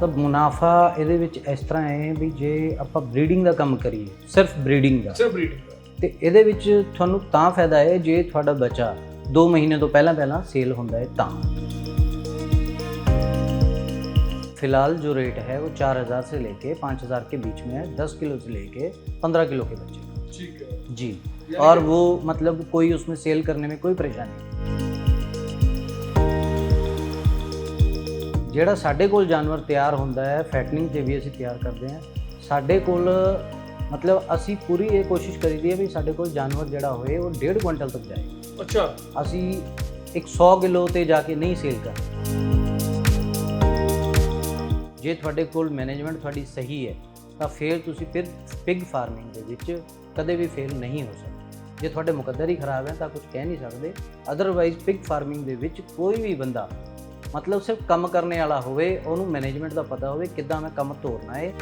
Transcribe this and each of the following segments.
ਤਾਂ ਮੁਨਾਫਾ ਇਹਦੇ ਵਿੱਚ ਇਸ ਤਰ੍ਹਾਂ ਹੈ ਵੀ ਜੇ ਆਪਾਂ ਬਰੀਡਿੰਗ ਦਾ ਕੰਮ ਕਰੀਏ ਸਿਰਫ ਬਰੀਡਿੰਗ ਦਾ ਸਿਰਫ ਬਰੀਡਿੰਗ ਦਾ ਤੇ ਇਹਦੇ ਵਿੱਚ ਤੁਹਾਨੂੰ ਤਾਂ ਫਾਇਦਾ ਹੈ ਜੇ ਤੁਹਾਡਾ ਬੱਚਾ 2 ਮਹੀਨੇ ਤੋਂ ਪਹਿਲਾਂ ਪਹਿਲਾਂ ਸੇਲ ਹੁੰਦਾ ਹੈ ਤਾਂ फिलहाल जो रेट है वो 4000 से लेके 5000 के बीच में है 10 किलो से लेके 15 किलो के बच्चे का। ਠੀਕ ਹੈ जी यानी और कि- वो मतलब कोई उसमें सेल करने में कोई परेशानी नहीं ਜਿਹੜਾ ਸਾਡੇ ਕੋਲ ਜਾਨਵਰ ਤਿਆਰ ਹੁੰਦਾ ਹੈ ਫੈਟਨਿੰਗ ਤੇ ਵੀ ਅਸੀਂ ਤਿਆਰ ਕਰਦੇ ਹਾਂ। ਸਾਡੇ ਕੋਲ ਮਤਲਬ ਅਸੀਂ ਪੂਰੀ ਇਹ ਕੋਸ਼ਿਸ਼ ਕਰੀਦੀ ਹੈ ਵੀ ਸਾਡੇ ਕੋਲ ਜਾਨਵਰ ਜਿਹੜਾ ਹੋਏ ਉਹ 1.5 ਕੁਇੰਟਲ ਤੱਕ ਜਾਏ। ਅੱਛਾ। ਅਸੀਂ ਇੱਕ 100 ਕਿਲੋ ਤੇ ਜਾ ਕੇ ਨਹੀਂ ਸੇਲ ਕਰਦੇ ਜੇ ਤੁਹਾਡੇ ਕੋਲ ਮੈਨੇਜਮੈਂਟ ਤੁਹਾਡੀ ਸਹੀ ਹੈ ਤਾਂ ਫਿਰ ਤੁਸੀਂ ਫਿਰ ਪਿਗ ਫਾਰਮਿੰਗ ਦੇ ਵਿੱਚ ਕਦੇ ਵੀ ਫੇਲ ਨਹੀਂ ਹੋ ਸਕਦੇ। ਜੇ ਤੁਹਾਡੇ ਮੁਕੱਦਰ ਹੀ ਖਰਾਬ ਹੈ ਤਾਂ ਕੁਝ ਕਹਿ ਨਹੀਂ ਸਕਦੇ। ਅਦਰਵਾਈਜ਼ ਪਿਗ ਫਾਰਮਿੰਗ ਦੇ ਵਿੱਚ ਕੋਈ ਵੀ ਬੰਦਾ ਮਤਲਬ ਸਿਰਫ ਕੰਮ ਕਰਨੇ ਵਾਲਾ ਹੋਵੇ ਉਹਨੂੰ ਮੈਨੇਜਮੈਂਟ ਦਾ ਪਤਾ ਹੋਵੇ ਕਿੱਦਾਂ ਮੈਂ ਕੰਮ ਤੋਰਨਾ ਹੈ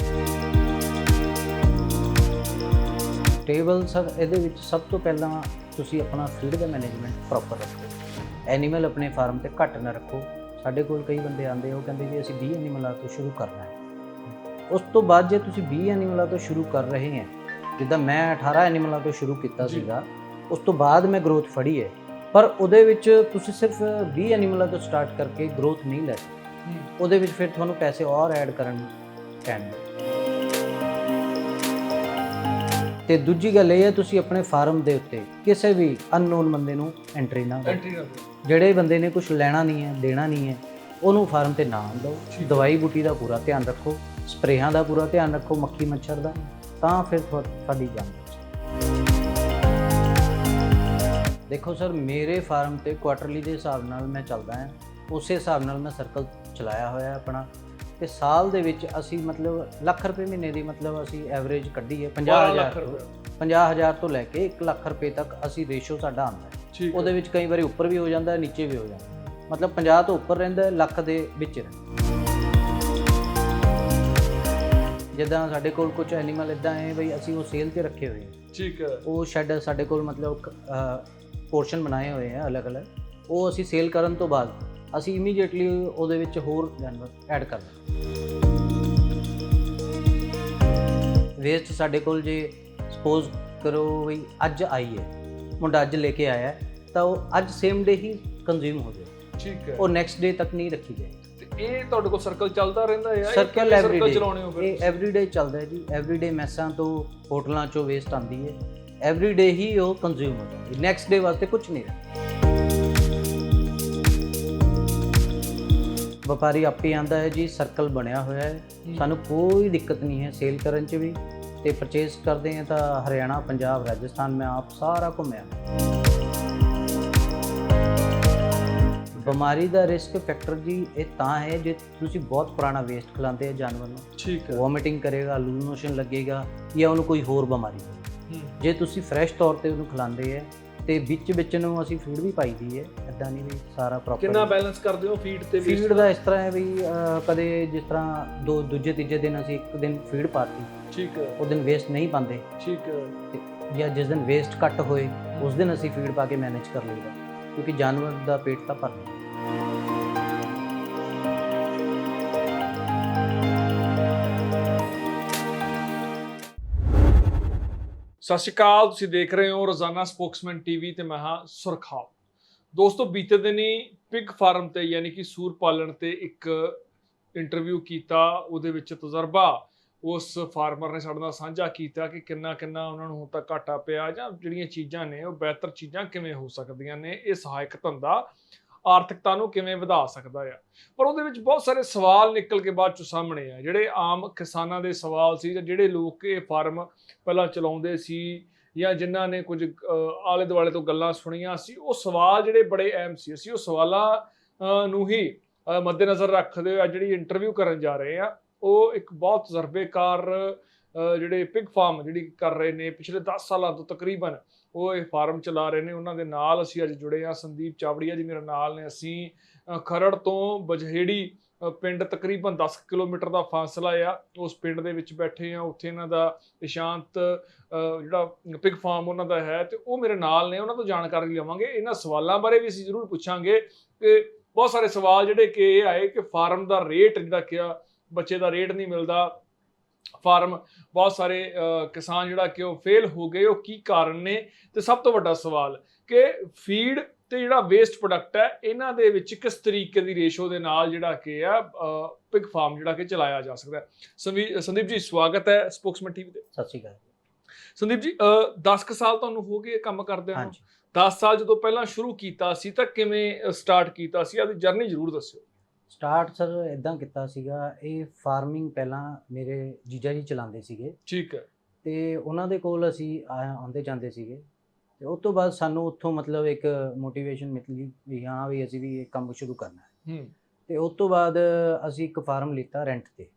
ਟੇਬਲ ਸਰ ਇਹਦੇ ਵਿੱਚ ਸਭ ਤੋਂ ਪਹਿਲਾਂ ਤੁਸੀਂ ਆਪਣਾ ਫੀਡ ਦਾ ਮੈਨੇਜਮੈਂਟ ਪ੍ਰੋਪਰ ਰੱਖੋ। ਐਨੀਮਲ ਆਪਣੇ ਫਾਰਮ ਤੇ ਘੱਟ ਨਾ ਰੱਖੋ। ਸਾਡੇ ਕੋਲ ਕਈ ਬੰਦੇ ਆਉਂਦੇ ਉਹ ਕਹਿੰਦੇ ਜੀ ਅਸੀਂ 20 ਐਨੀਮਲਾਂ ਤੋਂ ਸ਼ੁਰੂ ਕਰਨਾ ਹੈ। ਉਸ ਤੋਂ ਬਾਅਦ ਜੇ ਤੁਸੀਂ 20 ਐਨੀਮਲਾਂ ਤੋਂ ਸ਼ੁਰੂ ਕਰ ਰਹੇ ਹੈ ਜਿੱਦਾਂ ਮੈਂ 18 ਐਨੀਮਲਾਂ ਤੋਂ ਸ਼ੁਰੂ ਕੀਤਾ। ਸੀਗਾ ਉਸ ਤੋਂ ਬਾਅਦ ਮੈਂ ਗਰੋਥ ਫੜੀ ਹੈ। ਪਰ ਉਹਦੇ ਵਿੱਚ ਤੁਸੀਂ ਸਿਰਫ 20 ਐਨੀਮਲਾਂ ਤੋਂ ਸਟਾਰਟ ਕਰਕੇ ਗਰੋਥ ਨਹੀਂ ਲੈ ਸਕਦੇ। ਉਹਦੇ ਵਿੱਚ ਫਿਰ ਤੁਹਾਨੂੰ ਪੈਸੇ ਔਰ ਐਡ ਕਰਨ ਪੈਣਗੇ ਤੇ ਦੂਜੀ ਗੱਲ ਇਹ ਹੈ ਤੁਸੀਂ ਆਪਣੇ ਫਾਰਮ ਦੇ ਉੱਤੇ ਕਿਸੇ ਵੀ ਅਨਨੋਨ ਬੰਦੇ ਨੂੰ ਐਂਟਰੀ ਨਾ ਦਿਓ। ਦਿਓ। ਜਿਹੜੇ ਬੰਦੇ ਨੇ ਕੁਝ ਲੈਣਾ ਨਹੀਂ ਹੈ ਦੇਣਾ ਨਹੀਂ ਹੈ ਉਹਨੂੰ ਫਾਰਮ ਤੇ ਨਾ ਦਿਓ। ਠੀਕ। ਦਵਾਈ ਬੂਟੀ ਦਾ ਪੂਰਾ ਧਿਆਨ ਰੱਖੋ ਸਪਰੇਹਾਂ ਦਾ ਪੂਰਾ ਧਿਆਨ ਰੱਖੋ ਮੱਖੀ ਮੱਛਰ ਦਾ ਤਾਂ ਫਿਰ ਤੁਹਾ- ਤੁਹਾਡੀ ਜਾਨ। ਦੇਖੋ ਸਰ ਮੇਰੇ ਫਾਰਮ ਤੇ ਕੁਆਟਰਲੀ ਦੇ ਹਿਸਾਬ ਨਾਲ ਮੈਂ ਚੱਲਦਾ ਹਾਂ। ਉਸੇ ਹਿਸਾਬ ਨਾਲ ਮੈਂ ਸਰਕਲ ਚਲਾਇਆ ਹੋਇਆ ਆਪਣਾ। ਤੇ ਸਾਲ ਦੇ ਵਿੱਚ ਅਸੀਂ ਮਤਲਬ ਲੱਖ ਰੁਪਏ ਮਹੀਨੇ ਦੀ ਮਤਲਬ ਅਸੀਂ ਐਵਰੇਜ ਕੱਢੀ ਹੈ 12 50000 ਲੱਖ ਤੋਂ ਰੁਪਏ। 50000 ਤੋਂ ਲੈ ਕੇ 1 ਲੱਖ ਰੁਪਏ ਤੱਕ ਅਸੀਂ ਰੇਸ਼ੋ ਸਾਡਾ ਆਉਂਦਾ ਹੈ। ਉਹਦੇ ਵਿੱਚ ਕਈ ਵਾਰੀ ਉੱਪਰ ਵੀ ਹੋ ਜਾਂਦਾ ਹੈ ਨੀਚੇ ਵੀ ਹੋ ਜਾਂਦਾ। ਮਤਲਬ 50 ਤੋਂ ਉੱਪਰ ਰਹਿੰਦਾ ਹੈ, ਲੱਖ ਦੇ ਵਿੱਚ ਰਹਿੰਦਾ। ਜਿੱਦਾਂ ਸਾਡੇ ਕੋਲ ਕੁਝ ਐਨੀਮਲ ਇਦਾਂ ਹੈ ਬਈ ਅਸੀਂ ਉਹ ਸੇਲ ਤੇ ਰੱਖੇ ਹੋਏ ਠੀਕ ਹੈ। ਉਹ ਸ਼ੈੱਡ ਸਾਡੇ ਕੋਲ ਮਤਲਬ ਪੋਰਸ਼ਨ ਬਣਾਏ ਹੋਏ ਆ ਅਲੱਗ-ਅਲੱਗ ਉਹ ਅਸੀਂ ਸੇਲ ਕਰਨ ਤੋਂ ਬਾਅਦ ਅਸੀਂ ਇਮੀਡੀਏਟਲੀ ਉਹਦੇ ਵਿੱਚ ਹੋਰ ਜਾਨਵਰ ਐਡ ਕਰ ਦਿੰਦੇ ਵੇਸਟ ਸਾਡੇ ਕੋਲ ਜੇ ਸਪੋਜ਼ ਕਰੋ ਵੀ ਅੱਜ ਆਈ ਹੈ ਮੁੰਡਾ ਅੱਜ ਲੈ ਕੇ ਆਇਆ ਤਾਂ ਉਹ ਅੱਜ ਸੇਮ ਡੇ ਹੀ ਕੰਜ਼ਿਊਮ ਹੋ ਜਾਏ ਠੀਕ ਹੈ। ਉਹ ਨੈਕਸਟ ਡੇ ਤੱਕ ਨਹੀਂ ਰੱਖੀ ਜਾਏ ਇਹ ਤੁਹਾਡੇ ਕੋਲ ਸਰਕਲ ਚੱਲਦਾ ਰਹਿੰਦਾ ਹੈ ਸਰਕਲ ਐਵਰੀ ਡੇ ਚਲਾਉਣੇ ਹੋ ਫਿਰ? ਇਹ ਐਵਰੀ ਡੇ ਚੱਲਦਾ ਹੈ ਜੀ। ਐਵਰੀ ਡੇ ਮੈਸਾਂ ਤੋਂ ਹੋਟਲਾਂ ਚੋਂ ਵੇਸਟ ਆਉਂਦੀ ਹੈ। ਐਵਰੀ ਡੇ ਹੀ ਉਹ ਕੰਜ਼ਿਊਮ ਹੋ ਜਾਂਦੀ। ਨੈਕਸਟ ਡੇ ਵਾਸਤੇ ਕੁਝ ਨਹੀਂ ਰਹਿੰਦਾ। ਵਪਾਰੀ ਆਪੇ ਆਂਦਾ ਹੈ ਜੀ ਸਰਕਲ ਬਣਿਆ ਹੋਇਆ ਹੈ। ਸਾਨੂੰ ਕੋਈ ਦਿੱਕਤ ਨਹੀਂ ਹੈ ਸੇਲ ਕਰਨ ਚ ਵੀ। ਤੇ ਪਰਚੇਸ ਕਰਦੇ ਹਾਂ ਤਾਂ ਹਰਿਆਣਾ ਪੰਜਾਬ ਰਾਜਸਥਾਨ ਮੈਂ ਆਪ ਸਾਰਾ ਘੁੰਮਿਆ ਬਿਮਾਰੀ ਦਾ ਰਿਸਕ ਫੈਕਟਰ ਜੀ ਇਹ ਤਾਂ ਹੈ ਜੇ ਤੁਸੀਂ ਬਹੁਤ ਪੁਰਾਣਾ ਵੇਸਟ ਖਿਲਾਉਂਦੇ ਆ ਜਾਨਵਰ ਨੂੰ। ਠੀਕ ਹੈ। ਵੋਮਿਟਿੰਗ ਕਰੇਗਾ ਲੂਜ਼ ਮੋਸ਼ਨ ਲੱਗੇਗਾ ਜਾਂ ਉਹਨੂੰ ਕੋਈ ਹੋਰ ਬਿਮਾਰੀ। ਜੇ ਤੁਸੀਂ ਫਰੈਸ਼ ਤੌਰ ਤੇ ਉਹਨੂੰ ਖਿਲਾਉਂਦੇ ਹੈ ਤੇ ਵਿੱਚ ਵਿੱਚ ਨੂੰ ਅਸੀਂ ਫੀਡ ਵੀ ਪਾਈਦੀ ਹੈ ਇਦਾਂ ਨਹੀਂ ਵੀ ਸਾਰਾ ਪ੍ਰੋਪਰ ਕਿੰਨਾ ਬੈਲੈਂਸ ਕਰਦੇ ਹੋ ਫੀਡ ਤੇ waste ਫੀਡ ਦਾ? ਇਸ ਤਰ੍ਹਾਂ ਹੈ ਵੀ ਕਦੇ ਜਿਸ ਤਰ੍ਹਾਂ ਦੋ ਦੂਜੇ ਤੀਜੇ ਦਿਨ ਅਸੀਂ ਇੱਕ ਦਿਨ ਫੀਡ ਪਾਤੀ ਠੀਕ ਹੈ। ਉਹ ਦਿਨ ਵੇਸਟ ਨਹੀਂ ਪਾਉਂਦੇ। ਠੀਕ ਹੈ। ਜਾਂ ਜਿਸ ਦਿਨ ਵੇਸਟ ਘੱਟ ਹੋਏ ਉਸ ਦਿਨ ਅਸੀਂ ਫੀਡ ਪਾ ਕੇ ਮੈਨੇਜ ਕਰ ਲਈਦਾ ਕਿਉਂਕਿ ਜਾਨਵਰ ਦਾ ਪੇਟ ਤਾਂ ਭਰਨਾ। ਸਤਿ ਸ਼੍ਰੀ ਅਕਾਲ, ਤੁਸੀਂ ਦੇਖ ਰਹੇ ਹੋ ਰੋਜ਼ਾਨਾ ਸਪੋਕਸਮੈਨ ਟੀਵੀ ਤੇ ਮੈਂ ਹਾਂ ਸੁਰਖਾਵ ਦੋਸਤੋ, ਬੀਤੇ ਦਿਨੀ ਪਿਗ ਫਾਰਮ ਤੇ ਯਾਨੀ ਕਿ ਸੂਰ ਪਾਲਣ ਤੇ ਇੱਕ ਇੰਟਰਵਿਊ ਕੀਤਾ, ਉਹਦੇ ਵਿੱਚ ਤਜਰਬਾ। ਉਸ ਫਾਰਮਰ ਨੇ ਸਾਡੇ ਨਾਲ ਸਾਂਝਾ ਕੀਤਾ ਕਿ ਕਿੰਨਾ ਕਿੰਨਾ ਉਹਨਾਂ ਨੂੰ ਹੁਣ ਤੱਕ ਘਾਟਾ ਪਿਆ ਜਾਂ ਜਿਹੜੀਆਂ ਚੀਜ਼ਾਂ ਨੇ, ਉਹ ਬਿਹਤਰ ਚੀਜ਼ਾਂ ਕਿਵੇਂ ਹੋ ਸਕਦੀਆਂ ਨੇ, ਇਹ ਸਹਾਇਕ ਧੰਦਾ ਆਰਥਿਕਤਾ ਨੂੰ ਕਿਵੇਂ ਵਧਾ ਸਕਦਾ ਆ। ਪਰ ਉਹਦੇ ਵਿੱਚ ਬਹੁਤ ਸਾਰੇ ਸਵਾਲ ਨਿਕਲ ਕੇ ਬਾਅਦ 'ਚੋਂ ਸਾਹਮਣੇ ਆ। ਜਿਹੜੇ ਆਮ ਕਿਸਾਨਾਂ ਦੇ ਸਵਾਲ ਸੀ ਜਾਂ ਜਿਹੜੇ ਲੋਕ ਇਹ ਫਾਰਮ ਪਹਿਲਾਂ ਚਲਾਉਂਦੇ ਸੀ ਜਾਂ ਜਿਨ੍ਹਾਂ ਨੇ ਕੁਝ ਆਲੇ ਦੁਆਲੇ ਤੋਂ ਗੱਲਾਂ ਸੁਣੀਆਂ ਸੀ, ਉਹ ਸਵਾਲ ਜਿਹੜੇ ਬੜੇ ਅਹਿਮ ਸੀ। ਅਸੀਂ ਉਹ ਸਵਾਲਾਂ ਨੂੰ ਹੀ ਮੱਦੇਨਜ਼ਰ ਰੱਖਦੇ ਹੋਏ ਅੱਜ ਜਿਹੜੀ ਇੰਟਰਵਿਊ ਕਰਨ ਜਾ ਰਹੇ ਆ, ਉਹ ਇੱਕ ਬਹੁਤ ਤਜਰਬੇਕਾਰ ਜਿਹੜੇ ਪਿਗ ਫਾਰਮ ਜਿਹੜੀ ਕਰ ਰਹੇ ਨੇ, ਪਿਛਲੇ 10 ਸਾਲਾਂ ਤੋਂ ਤਕਰੀਬਨ ਉਹ ਇਹ ਫਾਰਮ ਚਲਾ ਰਹੇ ਨੇ, ਉਹਨਾਂ ਦੇ ਨਾਲ ਅਸੀਂ ਅੱਜ ਜੁੜੇ ਆ ਸੰਦੀਪ ਚਾਵੜੀਆ ਜੀ ਮੇਰੇ ਨਾਲ ਨੇ। ਅਸੀਂ ਖਰੜ ਤੋਂ ਬਜਹੇੜੀ ਪਿੰਡ ਤਕਰੀਬਨ 10 ਕਿਲੋਮੀਟਰ ਦਾ ਫਾਸਲਾ ਆ। ਉਸ ਪਿੰਡ ਦੇ ਵਿੱਚ ਬੈਠੇ ਆ ਉੱਥੇ ਇਹਨਾਂ ਦਾ ਇਸ਼ਾਂਤ ਜਿਹੜਾ ਪਿਗ ਫਾਰਮ ਉਹਨਾਂ ਦਾ ਹੈ ਤੇ ਉਹ ਮੇਰੇ ਨਾਲ ਨੇ। ਉਹਨਾਂ ਤੋਂ ਜਾਣਕਾਰੀ ਲਵਾਂਗੇ। ਇਹਨਾਂ ਸਵਾਲਾਂ ਬਾਰੇ ਵੀ ਅਸੀਂ ਜ਼ਰੂਰ ਪੁੱਛਾਂਗੇ ਕਿ ਬਹੁਤ ਸਾਰੇ ਸਵਾਲ ਜਿਹੜੇ ਕਿ ਇਹ ਆਏ ਕਿ ਫਾਰਮ ਦਾ ਰੇਟ ਜਿਹੜਾ ਕਿ ਬੱਚੇ ਦਾ ਰੇਟ ਨਹੀਂ ਮਿਲਦਾ। ਫਾਰਮ ਬਹੁਤ ਸਾਰੇ ਕਿਸਾਨ ਜਿਹੜਾ ਕਿ ਉਹ ਫੇਲ ਹੋ ਗਏ ਉਹ ਕੀ ਕਾਰਨ ਨੇ? ਤੇ ਸਭ ਤੋਂ ਵੱਡਾ ਸਵਾਲ ਕਿ ਫੀਡ ਤੇ ਜਿਹੜਾ ਵੇਸਟ ਪ੍ਰੋਡਕਟ ਹੈ ਇਹਨਾਂ ਦੇ ਵਿੱਚ ਕਿਸ ਤਰੀਕੇ ਦੀ ਰੇਸ਼ੋ ਦੇ ਨਾਲ ਜਿਹੜਾ ਕਿ ਆ ਪਿਗ ਫਾਰਮ ਜਿਹੜਾ ਕਿ ਚਲਾਇਆ ਜਾ ਸਕਦਾ ਹੈ? ਸੰਦੀਪ ਜੀ ਸਵਾਗਤ ਹੈ ਸਪੋਕਸਮੈਨ ਟੀਵੀ ਤੇ। ਸਤਿ ਸ਼੍ਰੀ ਅਕਾਲ ਸੰਦੀਪ ਜੀ 10 ਕੁ ਸਾਲ ਤੁਹਾਨੂੰ ਹੋ ਗਏ ਕੰਮ ਕਰਦੇ ਹਾਂਜੀ। 10 ਸਾਲ ਜਦੋਂ ਪਹਿਲਾਂ ਸ਼ੁਰੂ ਕੀਤਾ ਸੀ ਤਾਂ ਕਿਵੇਂ ਸਟਾਰਟ ਕੀਤਾ ਸੀ? ਆਦੀ ਜਰਨੀ ਜ਼ਰੂਰ ਦੱਸਿਓ। ਸਟਾਰਟ ਸਰ ਇਦਾਂ ਕੀਤਾ ਸੀਗਾ ਇਹ ਫਾਰਮਿੰਗ ਪਹਿਲਾਂ ਮੇਰੇ ਜੀਜਾ ਜੀ ਚਲਾਉਂਦੇ ਸੀਗੇ। ਠੀਕ ਹੈ। ਤੇ ਉਹਨਾਂ ਦੇ ਕੋਲ ਅਸੀਂ ਆਉਂਦੇ ਜਾਂਦੇ ਸੀਗੇ। ਤੇ ਉਸ ਤੋਂ ਬਾਅਦ ਸਾਨੂੰ ਉੱਥੋਂ ਮਤਲਬ ਇੱਕ ਮੋਟੀਵੇਸ਼ਨ ਮਿਲੀ ਵੀ ਹਾਂ ਵੀ ਅਸੀਂ ਵੀ ਇਹ ਕੰਮ ਸ਼ੁਰੂ ਕਰਨਾ ਹੈ। ਹੂੰ। ਤੇ ਉਸ ਤੋਂ ਬਾਅਦ ਅਸੀਂ ਇੱਕ ਫਾਰਮ ਲਿੱਤਾ ਰੈਂਟ ਤੇ।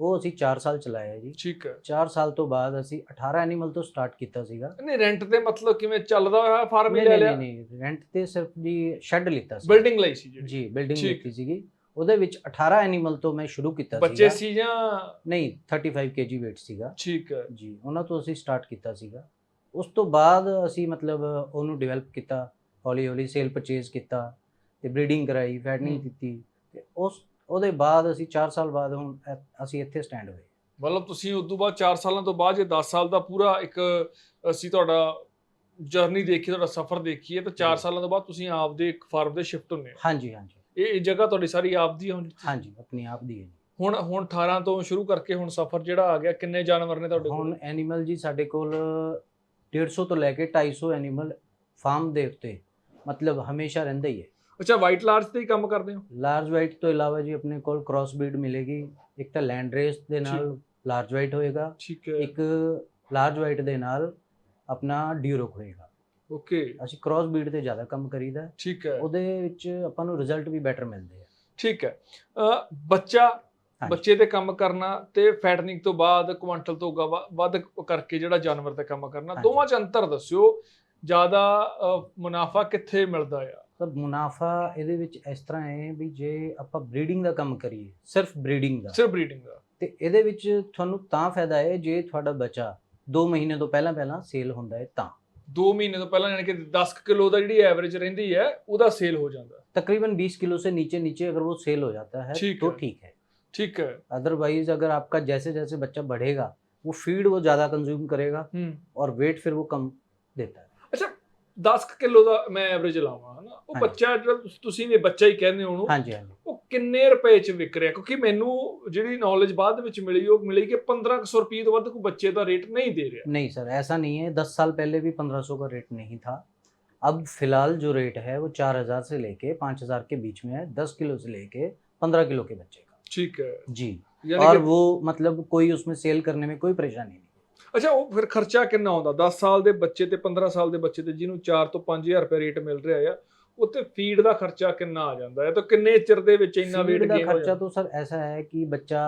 ਉਹ ਅਸੀਂ 4 ਸਾਲ ਚਲਾਇਆ ਜੀ। ਠੀਕ ਹੈ। 4 ਸਾਲ ਤੋਂ ਬਾਅਦ ਅਸੀਂ 18 ਐਨੀਮਲ ਤੋਂ ਸਟਾਰਟ ਕੀਤਾ ਸੀਗਾ। ਨਹੀਂ ਰੈਂਟ ਤੇ ਮਤਲਬ ਕਿਵੇਂ ਚੱਲਦਾ ਹੋਇਆ ਫਾਰਮ ਹੀ ਨਹੀਂ ਲੈ ਨਹੀਂ ਲਿਆ? ਨਹੀਂ ਰੈਂਟ ਤੇ ਸਿਰਫ ਜੀ ਸ਼ੈੱਡ ਲਿੱਤਾ ਸੀ। ਬਿਲਡਿੰਗ ਲਈ ਸੀ ਜਿਹੜੀ। ਜੀ ਬਿਲਡਿੰਗ। ਲਿੱਤੀ ਸੀਗੀ। ਉਹਦੇ ਵਿੱਚ 18 ਐਨੀਮਲ ਤੋਂ ਮੈਂ ਸ਼ੁਰੂ ਕੀਤਾ ਬੱਚੇ ਸੀਗਾ। ਸੀ ਜਾਂ ਨਹੀਂ 35 kg weight ਸੀਗਾ। ਠੀਕ ਹੈ। ਜੀ ਉਹਨਾਂ ਤੋਂ ਅਸੀਂ ਸਟਾਰਟ ਕੀਤਾ ਸੀਗਾ। ਉਸ ਤੋਂ ਬਾਅਦ ਅਸੀਂ ਮਤਲਬ ਉਹਨੂੰ ਡਿਵੈਲਪ ਕੀਤਾ ਹੌਲੀ ਹੌਲੀ ਸੇਲ ਪਰਚੇਜ਼ ਕੀਤਾ ਤੇ ਬਰੀਡਿੰਗ ਕਰਾਈ ਫੈਟਨਿੰਗ। ਕੀਤੀ ਤੇ ਉਸ ਉਹਦੇ ਬਾਅਦ ਅਸੀਂ 4 ਸਾਲ ਬਾਅਦ ਹੁਣ ਅਸੀਂ ਇੱਥੇ ਸਟੈਂਡ ਹੋਏ। ਮਤਲਬ ਤੁਸੀਂ ਉਸ ਤੋਂ ਬਾਅਦ 4 ਸਾਲਾਂ ਤੋਂ ਬਾਅਦ ਜੇ 10 ਸਾਲ ਦਾ ਪੂਰਾ ਇੱਕ ਅਸੀਂ ਤੁਹਾਡਾ ਜਰਨੀ ਦੇਖੀ ਤੁਹਾਡਾ ਸਫ਼ਰ ਦੇਖੀਏ ਤਾਂ 4 ਜੀ। ਸਾਲਾਂ ਤੋਂ ਬਾਅਦ ਤੁਸੀਂ ਆਪਦੇ ਇੱਕ ਫਾਰਮ ਦੇ ਸ਼ਿਫਟ ਹੁੰਦੇ ਹੋ। ਹਾਂਜੀ ਹਾਂਜੀ। ਇਹ ਇਹ ਜਗ੍ਹਾ ਤੁਹਾਡੀ ਸਾਰੀ ਆਪਦੀ ਹੈ ਹੁਣ? ਹਾਂਜੀ ਆਪਣੀ ਆਪ ਦੀ ਹੈ ਜੀ। ਹੁਣ ਹੁਣ 18 ਤੋਂ ਸ਼ੁਰੂ ਕਰਕੇ ਹੁਣ ਸਫ਼ਰ ਜਿਹੜਾ ਆ ਗਿਆ ਕਿੰਨੇ ਜਾਨਵਰ ਨੇ ਤੁਹਾਡੇ ਹੁਣ ਕੋਲ? ਐਨੀਮਲ ਜੀ ਸਾਡੇ ਕੋਲ 150 ਤੋਂ ਲੈ ਕੇ 250 ਐਨੀਮਲ ਫਾਰਮ ਦੇ ਉੱਤੇ ਮਤਲਬ ਹਮੇਸ਼ਾ ਰਹਿੰਦਾ ਹੀ ਹੈ। ਅੱਛਾ ਵਾਈਟ ਲਾਰਜ ਤੇ ਹੀ ਕੰਮ ਕਰਦੇ ਹੋ? ਲਾਰਜ ਵਾਈਟ ਤੋਂ ਇਲਾਵਾ ਜੀ ਆਪਣੇ ਕੋਲ ਕ੍ਰਾਸ ਬਰੀਡ ਮਿਲੇਗੀ। ਇੱਕ ਤਾਂ ਲੈਂਡ ਰੇਸ ਦੇ ਨਾਲ ਲਾਰਜ ਵਾਈਟ ਹੋਏਗਾ। ਠੀਕ ਹੈ। ਇੱਕ ਲਾਰਜ ਵਾਈਟ ਦੇ ਨਾਲ ਆਪਣਾ ਡਿਊਰੋਕ ਹੋਏਗਾ। ਓਕੇ ਅਸੀਂ ਕ੍ਰਾਸ ਬਰੀਡ ਤੇ ਜ਼ਿਆਦਾ ਕੰਮ ਕਰੀਦਾ ਠੀਕ ਹੈ। ਉਹਦੇ ਵਿੱਚ ਆਪਾਂ ਨੂੰ ਰਿਜ਼ਲਟ ਵੀ ਬੈਟਰ ਮਿਲਦੇ ਆ। ਠੀਕ ਹੈ। ਅ, ਬੱਚਾ। ਬੱਚੇ ਤੇ ਕੰਮ ਕਰਨਾ ਤੇ ਫੈਟਨਿੰਗ ਤੋਂ ਬਾਅਦ ਕੁਆਂਟਲ ਤੋਂ ਵੱਧ ਕਰਕੇ ਜਿਹੜਾ ਜਾਨਵਰ ਤੇ ਕੰਮ ਕਰਨਾ। ਦੋਵਾਂ ਚ ਅੰਤਰ ਦੱਸਿਓ ਜ਼ਿਆਦਾ ਮੁਨਾਫਾ ਕਿੱਥੇ ਮਿਲਦਾ ਆ? ਤਾਂ ਮੁਨਾਫਾ ਇਹਦੇ ਵਿੱਚ ਇਸ ਤਰ੍ਹਾਂ ਹੈ ਵੀ ਜੇ ਆਪਾਂ ਬਰੀਡਿੰਗ ਦਾ ਕੰਮ ਕਰੀਏ ਸਿਰਫ ਬਰੀਡਿੰਗ ਦਾ। ਸਿਰਫ ਬਰੀਡਿੰਗ ਦਾ। ਤੇ ਇਹਦੇ ਵਿੱਚ ਤੁਹਾਨੂੰ ਤਾਂ ਫਾਇਦਾ ਹੈ ਜੇ ਤੁਹਾਡਾ ਬੱਚਾ 2 ਮਹੀਨੇ ਤੋਂ ਪਹਿਲਾਂ ਪਹਿਲਾਂ ਸੇਲ ਹੁੰਦਾ ਹੈ ਤਾਂ। 2 ਮਹੀਨੇ ਤੋਂ ਪਹਿਲਾਂ ਯਾਨੀ ਕਿ 10 ਕਿਲੋ ਦਾ ਜਿਹੜੀ ਐਵਰੇਜ ਰਹਿੰਦੀ ਹੈ ਉਹਦਾ ਸੇਲ ਹੋ ਜਾਂਦਾ तकरीबन 20 किलो से नीचे नीचे अगर वो सेल हो जाता है ठीक तो है। ठीक है ਠੀਕ ਹੈ अदरवाइज अगर आपका जैसे जैसे बच्चा बढ़ेगा वो फीड वो ज़्यादा कंज्यूम करेगा ਹੂੰ और वेट फिर वो कम देता है ਅੱਛਾ 10 ਕਿਲੋ ਦਾ ਮੈਂ ਐਵਰੇਜ ਲਾਵਾਂ ਹਨਾ ਉਹ ਹਾਂਜੀ। ਬੱਚਾ ਜਿਹੜਾ ਤੁਸ- ਤੁਸੀਂ ਵੀ ਬੱਚਾ ਹੀ ਕਹਿੰਦੇ ਹੋ ਉਹਨੂੰ हाँ जी हाँ जी ਉਹ ਕਿੰਨੇ ਰੁਪਏ ਚ ਵਿਕ ਰਿਹਾ ਕਿਉਂਕਿ ਮੈਨੂੰ ਜਿਹੜੀ ਨੌਲੇਜ ਬਾਅਦ ਵਿੱਚ ਮਿਲੀ ਉਹ ਮਿਲੀ ਕਿ 1500 ਰੁਪਏ ਤੋਂ ਵੱਧ ਕੋਈ ਬੱਚੇ ਦਾ ਰੇਟ ਨਹੀਂ ਦੇ ਰਿਹਾ नहीं सर ऐसा नहीं है दस साल पहले भी पंद्रह सौ का रेट नहीं था अब फिलहाल जो रेट है वो चार हजार से लेके पाँच हजार के बीच में है दस किलो से लेके पंद्रह किलो के बच्चे का ਠੀਕ ਹੈ जी ਯਾਨੀ और ਕਿ वो मतलब कोई उसमें सेल करने में कोई परेशानी नहीं ਅੱਛਾ ਉਹ ਫਿਰ ਖਰਚਾ ਕਿੰਨਾ ਆਉਂਦਾ 10 ਸਾਲ ਦੇ ਬੱਚੇ ਤੇ 15 ਸਾਲ ਦੇ ਬੱਚੇ ਤੇ ਜਿਹਨੂੰ 4 ਤੋਂ 5000 ਰੁਪਏ ਰੇਟ ਮਿਲ ਰਿਹਾ ਆ ਉੱਤੇ ਫੀਡ ਦਾ ਖਰਚਾ ਕਿੰਨਾ ਆ ਜਾਂਦਾ ਹੈ ਤਾਂ ਕਿੰਨੇ ਚਿਰ ਦੇ ਵਿੱਚ ਇੰਨਾ फीड weight का gain हो खर्चा ਜਾਂਦਾ तो सर ऐसा है कि बच्चा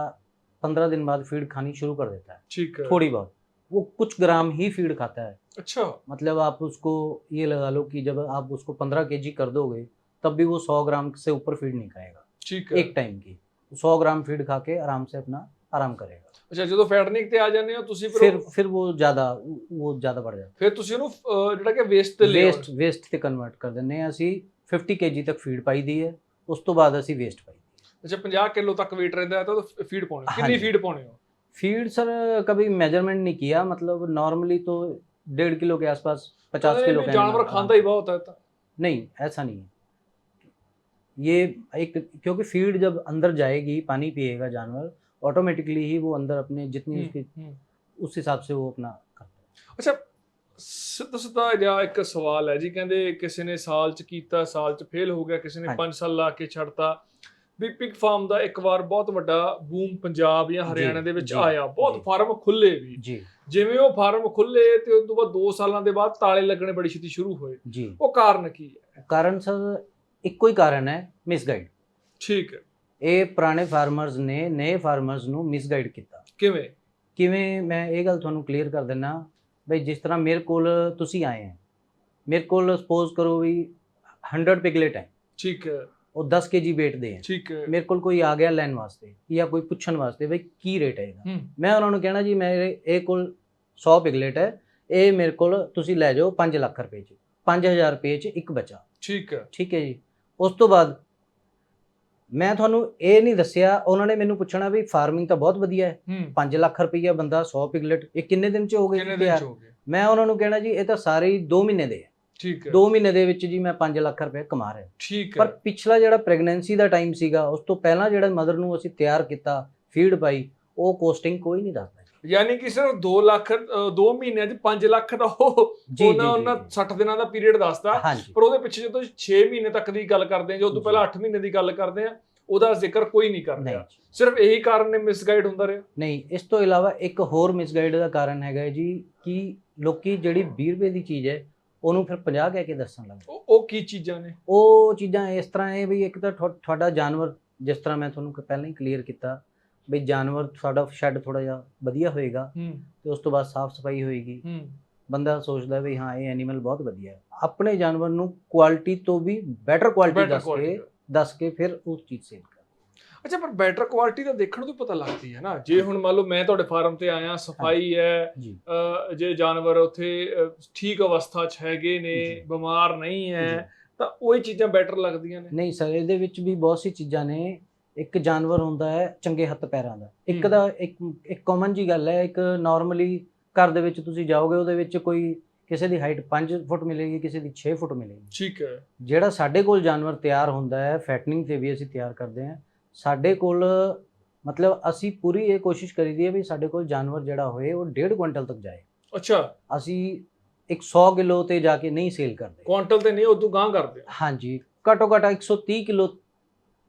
पंद्रह दिन बाद फीड खानी शुरू कर देता है ਠੀਕ ਹੈ थोड़ी बहुत वो कुछ ग्राम ही फीड खाता है ਅੱਛਾ मतलब आप उसको ये लगा लो कि जब आप उसको पंद्रह के कर दोगे तब भी वो सौ ग्राम से ऊपर फीड नहीं खाएगा ਠੀਕ ਹੈ एक टाइम की सौ ग्राम फीड खा के आराम से अपना आराम करेगा ਅੱਛਾ ਜਦੋਂ ਫੈਟਨਿੰਗ ਤੇ ਆ ਜਾਂਦੇ ਹੋ ਤੁਸੀਂ ਫਿਰ फिर ਉਹ- फिर वो ज्यादा वो ज्यादा बढ़ जाता ਫਿਰ ਤੁਸੀਂ ਉਹਨੂੰ ਅਹ, ਜਿਹੜਾ ਕਿ ਵੇਸਟ ਤੇ है ਲੈ वेस्ट वेस्ट ਤੇ ਕਨਵਰਟ ਕਰ ਦਿੰਦੇ ਹਾਂ ਅਸੀਂ 50 kg ਤੱਕ ਫੀਡ ਪਾਈਦੀ ਹੈ ਉਸ ਤੋਂ ਬਾਅਦ ਅਸੀਂ ਵੇਸਟ ਪਾਈ ਅੱਛਾ 50 ਕਿਲੋ ਤੱਕ weight ਰਹਿੰਦਾ ਹੈ ਤਾਂ ਫੀਡ ਪਾਉਣੀ ਕਿੰਨੀ ਹਾਂਜੀ। ਫੀਡ ਪਾਉਣੀ ਹੋ फीड सर कभी मेजरमेंट नहीं किया मतलब नॉर्मली तो डेढ़ किलो के आसपास पचास किलो का ਜਾਨਵਰ animal- ਖਾਂਦਾ ਹੀ ਬਹੁਤ ਹੈ ਤਾਂ नहीं ऐसा नहीं है ये एक क्योंकि फीड जब अंदर जाएगी पानी पिएगा जानवर ऑटोमेटिकली ही वो अंदर अपने जितनी हम्म, उसकी हम्म। उस हिसाब से वो अपना करता है ਅੱਛਾ ਸਿੱਧਾ ਸਿੱਧਾ ਜਿਹਾ ਇੱਕ ਸਵਾਲ ਹੈ ਜੀ ਕਹਿੰਦੇ ਕਿਸੇ ਨੇ ਸਾਲ ਚ ਕੀਤਾ ਸਾਲ ਚ ਫੇਲ ਹੋ ਗਿਆ ਕਿਸੇ ਨੇ ਹਾਂਜੀ। 5 ਸਾਲ ਲਾ ਕੇ ਛੱਡਤਾ ਵੀ ਪਿਗ ਫਾਰਮ ਦਾ ਇੱਕ ਵਾਰ ਬਹੁਤ ਵੱਡਾ ਬੂਮ ਪੰਜਾਬ ਜਾਂ ਜੀ, ਹਰਿਆਣਾ ਦੇ ਵਿੱਚ ਜੀ, ਆਇਆ ਬਹੁਤ ਜੀ। ਫਾਰਮ ਖੁੱਲੇ ਵੀ जी ਜਿਵੇਂ ਉਹ ਫਾਰਮ ਖੁੱਲੇ ਤੇ ਉਸ ਤੋਂ ਬਾਅਦ 2 ਸਾਲਾਂ ਦੇ ਬਾਅਦ ਤਾਲੇ ਲੱਗਣੇ ਬੜੀ ਛੇਤੀ ਸ਼ੁਰੂ ਹੋਏ जी ਉਹ ਕਾਰਨ ਕੀ ਹੈ कारण सर ਇੱਕੋ ਹੀ ਕਾਰਨ ਹੈ ਮਿਸਗਾਈਡ ਠੀਕ ਹੈ ਇਹ ਪੁਰਾਣੇ ਫਾਰਮਰਸ ਨੇ ਨਏ ਫਾਰਮਰਸ ਨੂੰ ਮਿਸਗਾਈਡ ਕੀਤਾ। ਕਿਵੇਂ? ਕਿਵੇਂ? ਮੈਂ ਇਹ ਗੱਲ ਤੁਹਾਨੂੰ ਕਲੀਅਰ ਕਰ ਦਿੰਨਾ ਬਈ ਜਿਸ ਤਰ੍ਹਾਂ ਮੇਰੇ ਕੋਲ ਤੁਸੀਂ ਆਏ ਹੈ ਮੇਰੇ ਕੋਲ ਸਪੋਜ਼ ਕਰੋ ਵੀ 100 ਪਿਗਲੇਟ ਹੈ ਠੀਕ ਹੈ। ਉਹ 10 kg weight ਦੇ ਹੈ ਠੀਕ ਹੈ। ਮੇਰੇ ਕੋਲ ਕੋਈ ਆ ਗਿਆ ਲੈਣ ਵਾਸਤੇ ਜਾਂ ਕੋਈ ਪੁੱਛਣ ਵਾਸਤੇ ਬਈ ਕੀ ਰੇਟ ਹੈ ਇਹਦਾ? ਮੈਂ ਉਹਨਾਂ ਨੂੰ ਕਹਿਣਾ ਜੀ ਮੇਰੇ ਇਹ ਕੋਲ 100 ਪਿਗਲੇਟ ਹੈ ਇਹ ਮੇਰੇ ਕੋਲ ਤੁਸੀਂ ਲੈ ਜਾਓ 5 ਲੱਖ ਰੁਪਏ ਚ। 5000 ਰੁਪਏ ਚ ਇੱਕ ਬੱਚਾ। ਠੀਕ ਹੈ। ਠੀਕ ਹੈ ਜੀ। ਉਸ ਤੋਂ ਬਾਅਦ ਮੈਂ ਤੁਹਾਨੂੰ ਇਹ ਨਹੀਂ ਦੱਸਿਆ ਉਹਨਾਂ ਨੇ ਮੈਨੂੰ ਪੁੱਛਣਾ ਵੀ ਫਾਰਮਿੰਗ ਤਾਂ ਬਹੁਤ ਵਧੀਆ ਹੈ। ਹੂੰ। 5 ਲੱਖ ਰੁਪਈਆ ਬੰਦਾ 100 ਪਿਗਲਟ ਇਹ ਕਿੰਨੇ ਦਿਨ ਚ ਹੋ ਗਏ ਕਿੰਨੇ ਦਿਨ? ਚ ਹੋ ਗਏ? ਮੈਂ ਉਹਨਾਂ ਨੂੰ ਕਹਿਣਾ ਜੀ ਇਹ ਤਾਂ ਸਾਰੇ ਹੀ 2 ਮਹੀਨੇ ਦੇ ਹੈ ਠੀਕ ਹੈ। 2 ਮਹੀਨੇ ਦੇ ਵਿੱਚ ਜੀ ਮੈਂ 5 ਲੱਖ ਰੁਪਏ ਕਮਾ ਰਿਹਾ। ਠੀਕ ਪਰ ਹੈ ਪਿਛਲਾ ਜਿਹੜਾ ਪ੍ਰੈਗਨੈਂਸੀ ਦਾ ਟਾਈਮ ਸੀਗਾ ਉਸ ਤੋਂ ਪਹਿਲਾਂ ਜਿਹੜਾ ਮਦਰ ਨੂੰ ਅਸੀਂ ਤਿਆਰ ਕੀਤਾ ਫੀਡ ਪਾਈ ਉਹ ਕੋਸਟਿੰਗ ਕੋਈ ਨਹੀਂ ਦੱਸਦਾ। ਯਾਨੀ ਕਿ ਸਿਰਫ 2 ਲੱਖ 2 ਮਹੀਨਿਆਂ ਚ 5 ਲੱਖ ਦਾ ਉਹ ਉਹਨਾਂ ਉਹਨਾਂ 60 ਦਿਨਾਂ ਦਾ ਪੀਰੀਅਡ ਦੱਸਦਾ। ਪਰ ਉਹਦੇ ਪਿੱਛੇ ਜਦੋਂ 6 ਮਹੀਨੇ ਤੱਕ ਦੀ ਗੱਲ ਕਰਦੇ ਆ ਜੋ ਤੋਂ। ਪਹਿਲਾਂ 8 ਮਹੀਨੇ ਦੀ ਗੱਲ ਕਰਦੇ ਆ ਉਹਦਾ ਜ਼ਿਕਰ ਕੋਈ ਨਹੀਂ ਕਰ ਰਿਹਾ। ਸਿਰਫ ਇਹੀ ਕਾਰਨ ਨੇ ਮਿਸਗਾਈਡ ਹੁੰਦਾ ਰਿਹਾ। ਨਹੀਂ ਇਸ ਤੋਂ ਇਲਾਵਾ ਇੱਕ ਹੋਰ ਮਿਸਗਾਈਡ ਦਾ ਕਾਰਨ ਹੈਗਾ ਜੀ ਕਿ ਲੋਕੀ ਜਿਹੜੀ 20 ਰੁਪਏ ਦੀ ਚੀਜ਼ ਹੈ ਉਹਨੂੰ ਫਿਰ 50 ਕਹਿ ਕੇ ਦੱਸਣ ਲੱਗ ਉਹ ਉਹ ਕੀ ਚੀਜ਼ਾਂ ਨੇ? ਉਹ ਚੀਜ਼ਾਂ ਇਸ ਤਰ੍ਹਾਂ ਹੈ ਵੀ ਇੱਕ ਤਾਂ ਤੁਹਾ- ਤੁਹਾਡਾ ਜਾਨਵਰ ਜਿਸ ਤਰ੍ਹਾਂ ਮੈਂ ਤੁਹਾਨੂੰ ਪਹਿਲਾਂ ਹੀ ਕਲੀਅਰ ਕੀਤਾ ਵੀ ਜਾਨਵਰ ਤੁਹਾਡਾ ਸ਼ੈੱਡ ਥੋੜਾ ਜਿਹਾ ਵਧੀਆ ਹੋਏਗਾ ਤੇ ਉਸ ਤੋਂ ਬਾਅਦ ਸਾਫ਼ ਸਫ਼ਾਈ ਹੋਏਗੀ। ਬੰਦਾ ਸੋਚਦਾ ਵੀ ਹਾਂ ਇਹ ਐਨੀਮਲ ਬਹੁਤ ਵਧੀਆ ਹੈ। ਆਪਣੇ ਜਾਨਵਰ ਨੂੰ ਕੁਆਲਿਟੀ ਤੋਂ ਵੀ ਬੈਟਰ ਕੁਆਲਿਟੀ ਦੱਸ ਕੇ ਦੱਸ ਕੇ ਫਿਰ ਉਸ ਚੀਜ਼ ਸੇਲ ਕਰ। ਅੱਛਾ ਪਰ ਬੈਟਰ ਕੁਆਲਿਟੀ ਦਾ ਦੇਖਣ ਤੋਂ ਪਤਾ ਲੱਗਦੀ ਹੈ ਨਾ। ਜੇ ਹੁਣ ਮੰਨ ਲਓ ਮੈਂ ਤੁਹਾਡੇ ਫਾਰਮ ਤੇ ਆਇਆ ਸਫ਼ਾਈ ਹੈ ਜੀ। ਜਾਨਵਰ ਉੱਥੇ ਠੀਕ ਅਵਸਥਾ 'ਚ ਹੈਗੇ ਨੇ। ਬਿਮਾਰ ਨਹੀਂ। ਹੈ ਤਾਂ ਉਹੀ ਚੀਜ਼ਾਂ ਬੈਟਰ ਲੱਗਦੀਆਂ ਨੇ। ਨਹੀਂ ਸਰ ਇਹਦੇ ਵਿੱਚ ਵੀ ਬਹੁਤ ਸੀ ਚੀਜ਼ਾਂ ਨੇ। ਇੱਕ ਜਾਨਵਰ ਹੁੰਦਾ ਹੈ ਚੰਗੇ ਹੱਥ ਪੈਰਾਂ ਦਾ। ਇੱਕ। ਦਾ ਇੱਕ ਇੱਕ ਕਾਮਨ ਜੀ ਗੱਲ ਹੈ ਇੱਕ ਨਾਰਮਲੀ ਘਰ ਦੇ ਵਿੱਚ ਤੁਸੀਂ ਜਾਓਗੇ ਉਹਦੇ ਵਿੱਚ ਕੋਈ ਕਿਸੇ ਦੀ ਹਾਈਟ 5 ਫੁੱਟ ਮਿਲੇਗੀ ਕਿਸੇ ਦੀ 6 ਫੁੱਟ ਮਿਲੇਗੀ। ਠੀਕ ਹੈ। ਜਿਹੜਾ ਸਾਡੇ ਕੋਲ ਜਾਨਵਰ ਤਿਆਰ ਹੁੰਦਾ ਹੈ ਫੈਟਨਿੰਗ ਤੇ ਵੀ ਅਸੀਂ ਤਿਆਰ ਕਰਦੇ ਹਾਂ ਸਾਡੇ ਕੋਲ ਮਤਲਬ ਅਸੀਂ ਪੂਰੀ ਇਹ ਕੋਸ਼ਿਸ਼ ਕਰੀਦੀ ਹੈ ਵੀ ਸਾਡੇ ਕੋਲ ਜਾਨਵਰ ਜਿਹੜਾ ਹੋਏ ਉਹ 1.5 ਕੁਇੰਟਲ ਤੱਕ ਜਾਏ। ਅੱਛਾ। ਅਸੀਂ 100 ਕਿਲੋ ਤੇ ਜਾ ਕੇ ਨਹੀਂ ਸੇਲ ਕਰਦੇ। ਕੁਆਂਟਲ ਤੇ ਨਹੀਂ ਉਦੋਂ ਗਾਂ ਕਰਦੇ। ਹਾਂਜੀ ਘੱਟੋ ਘੱਟ 130 ਕਿਲੋ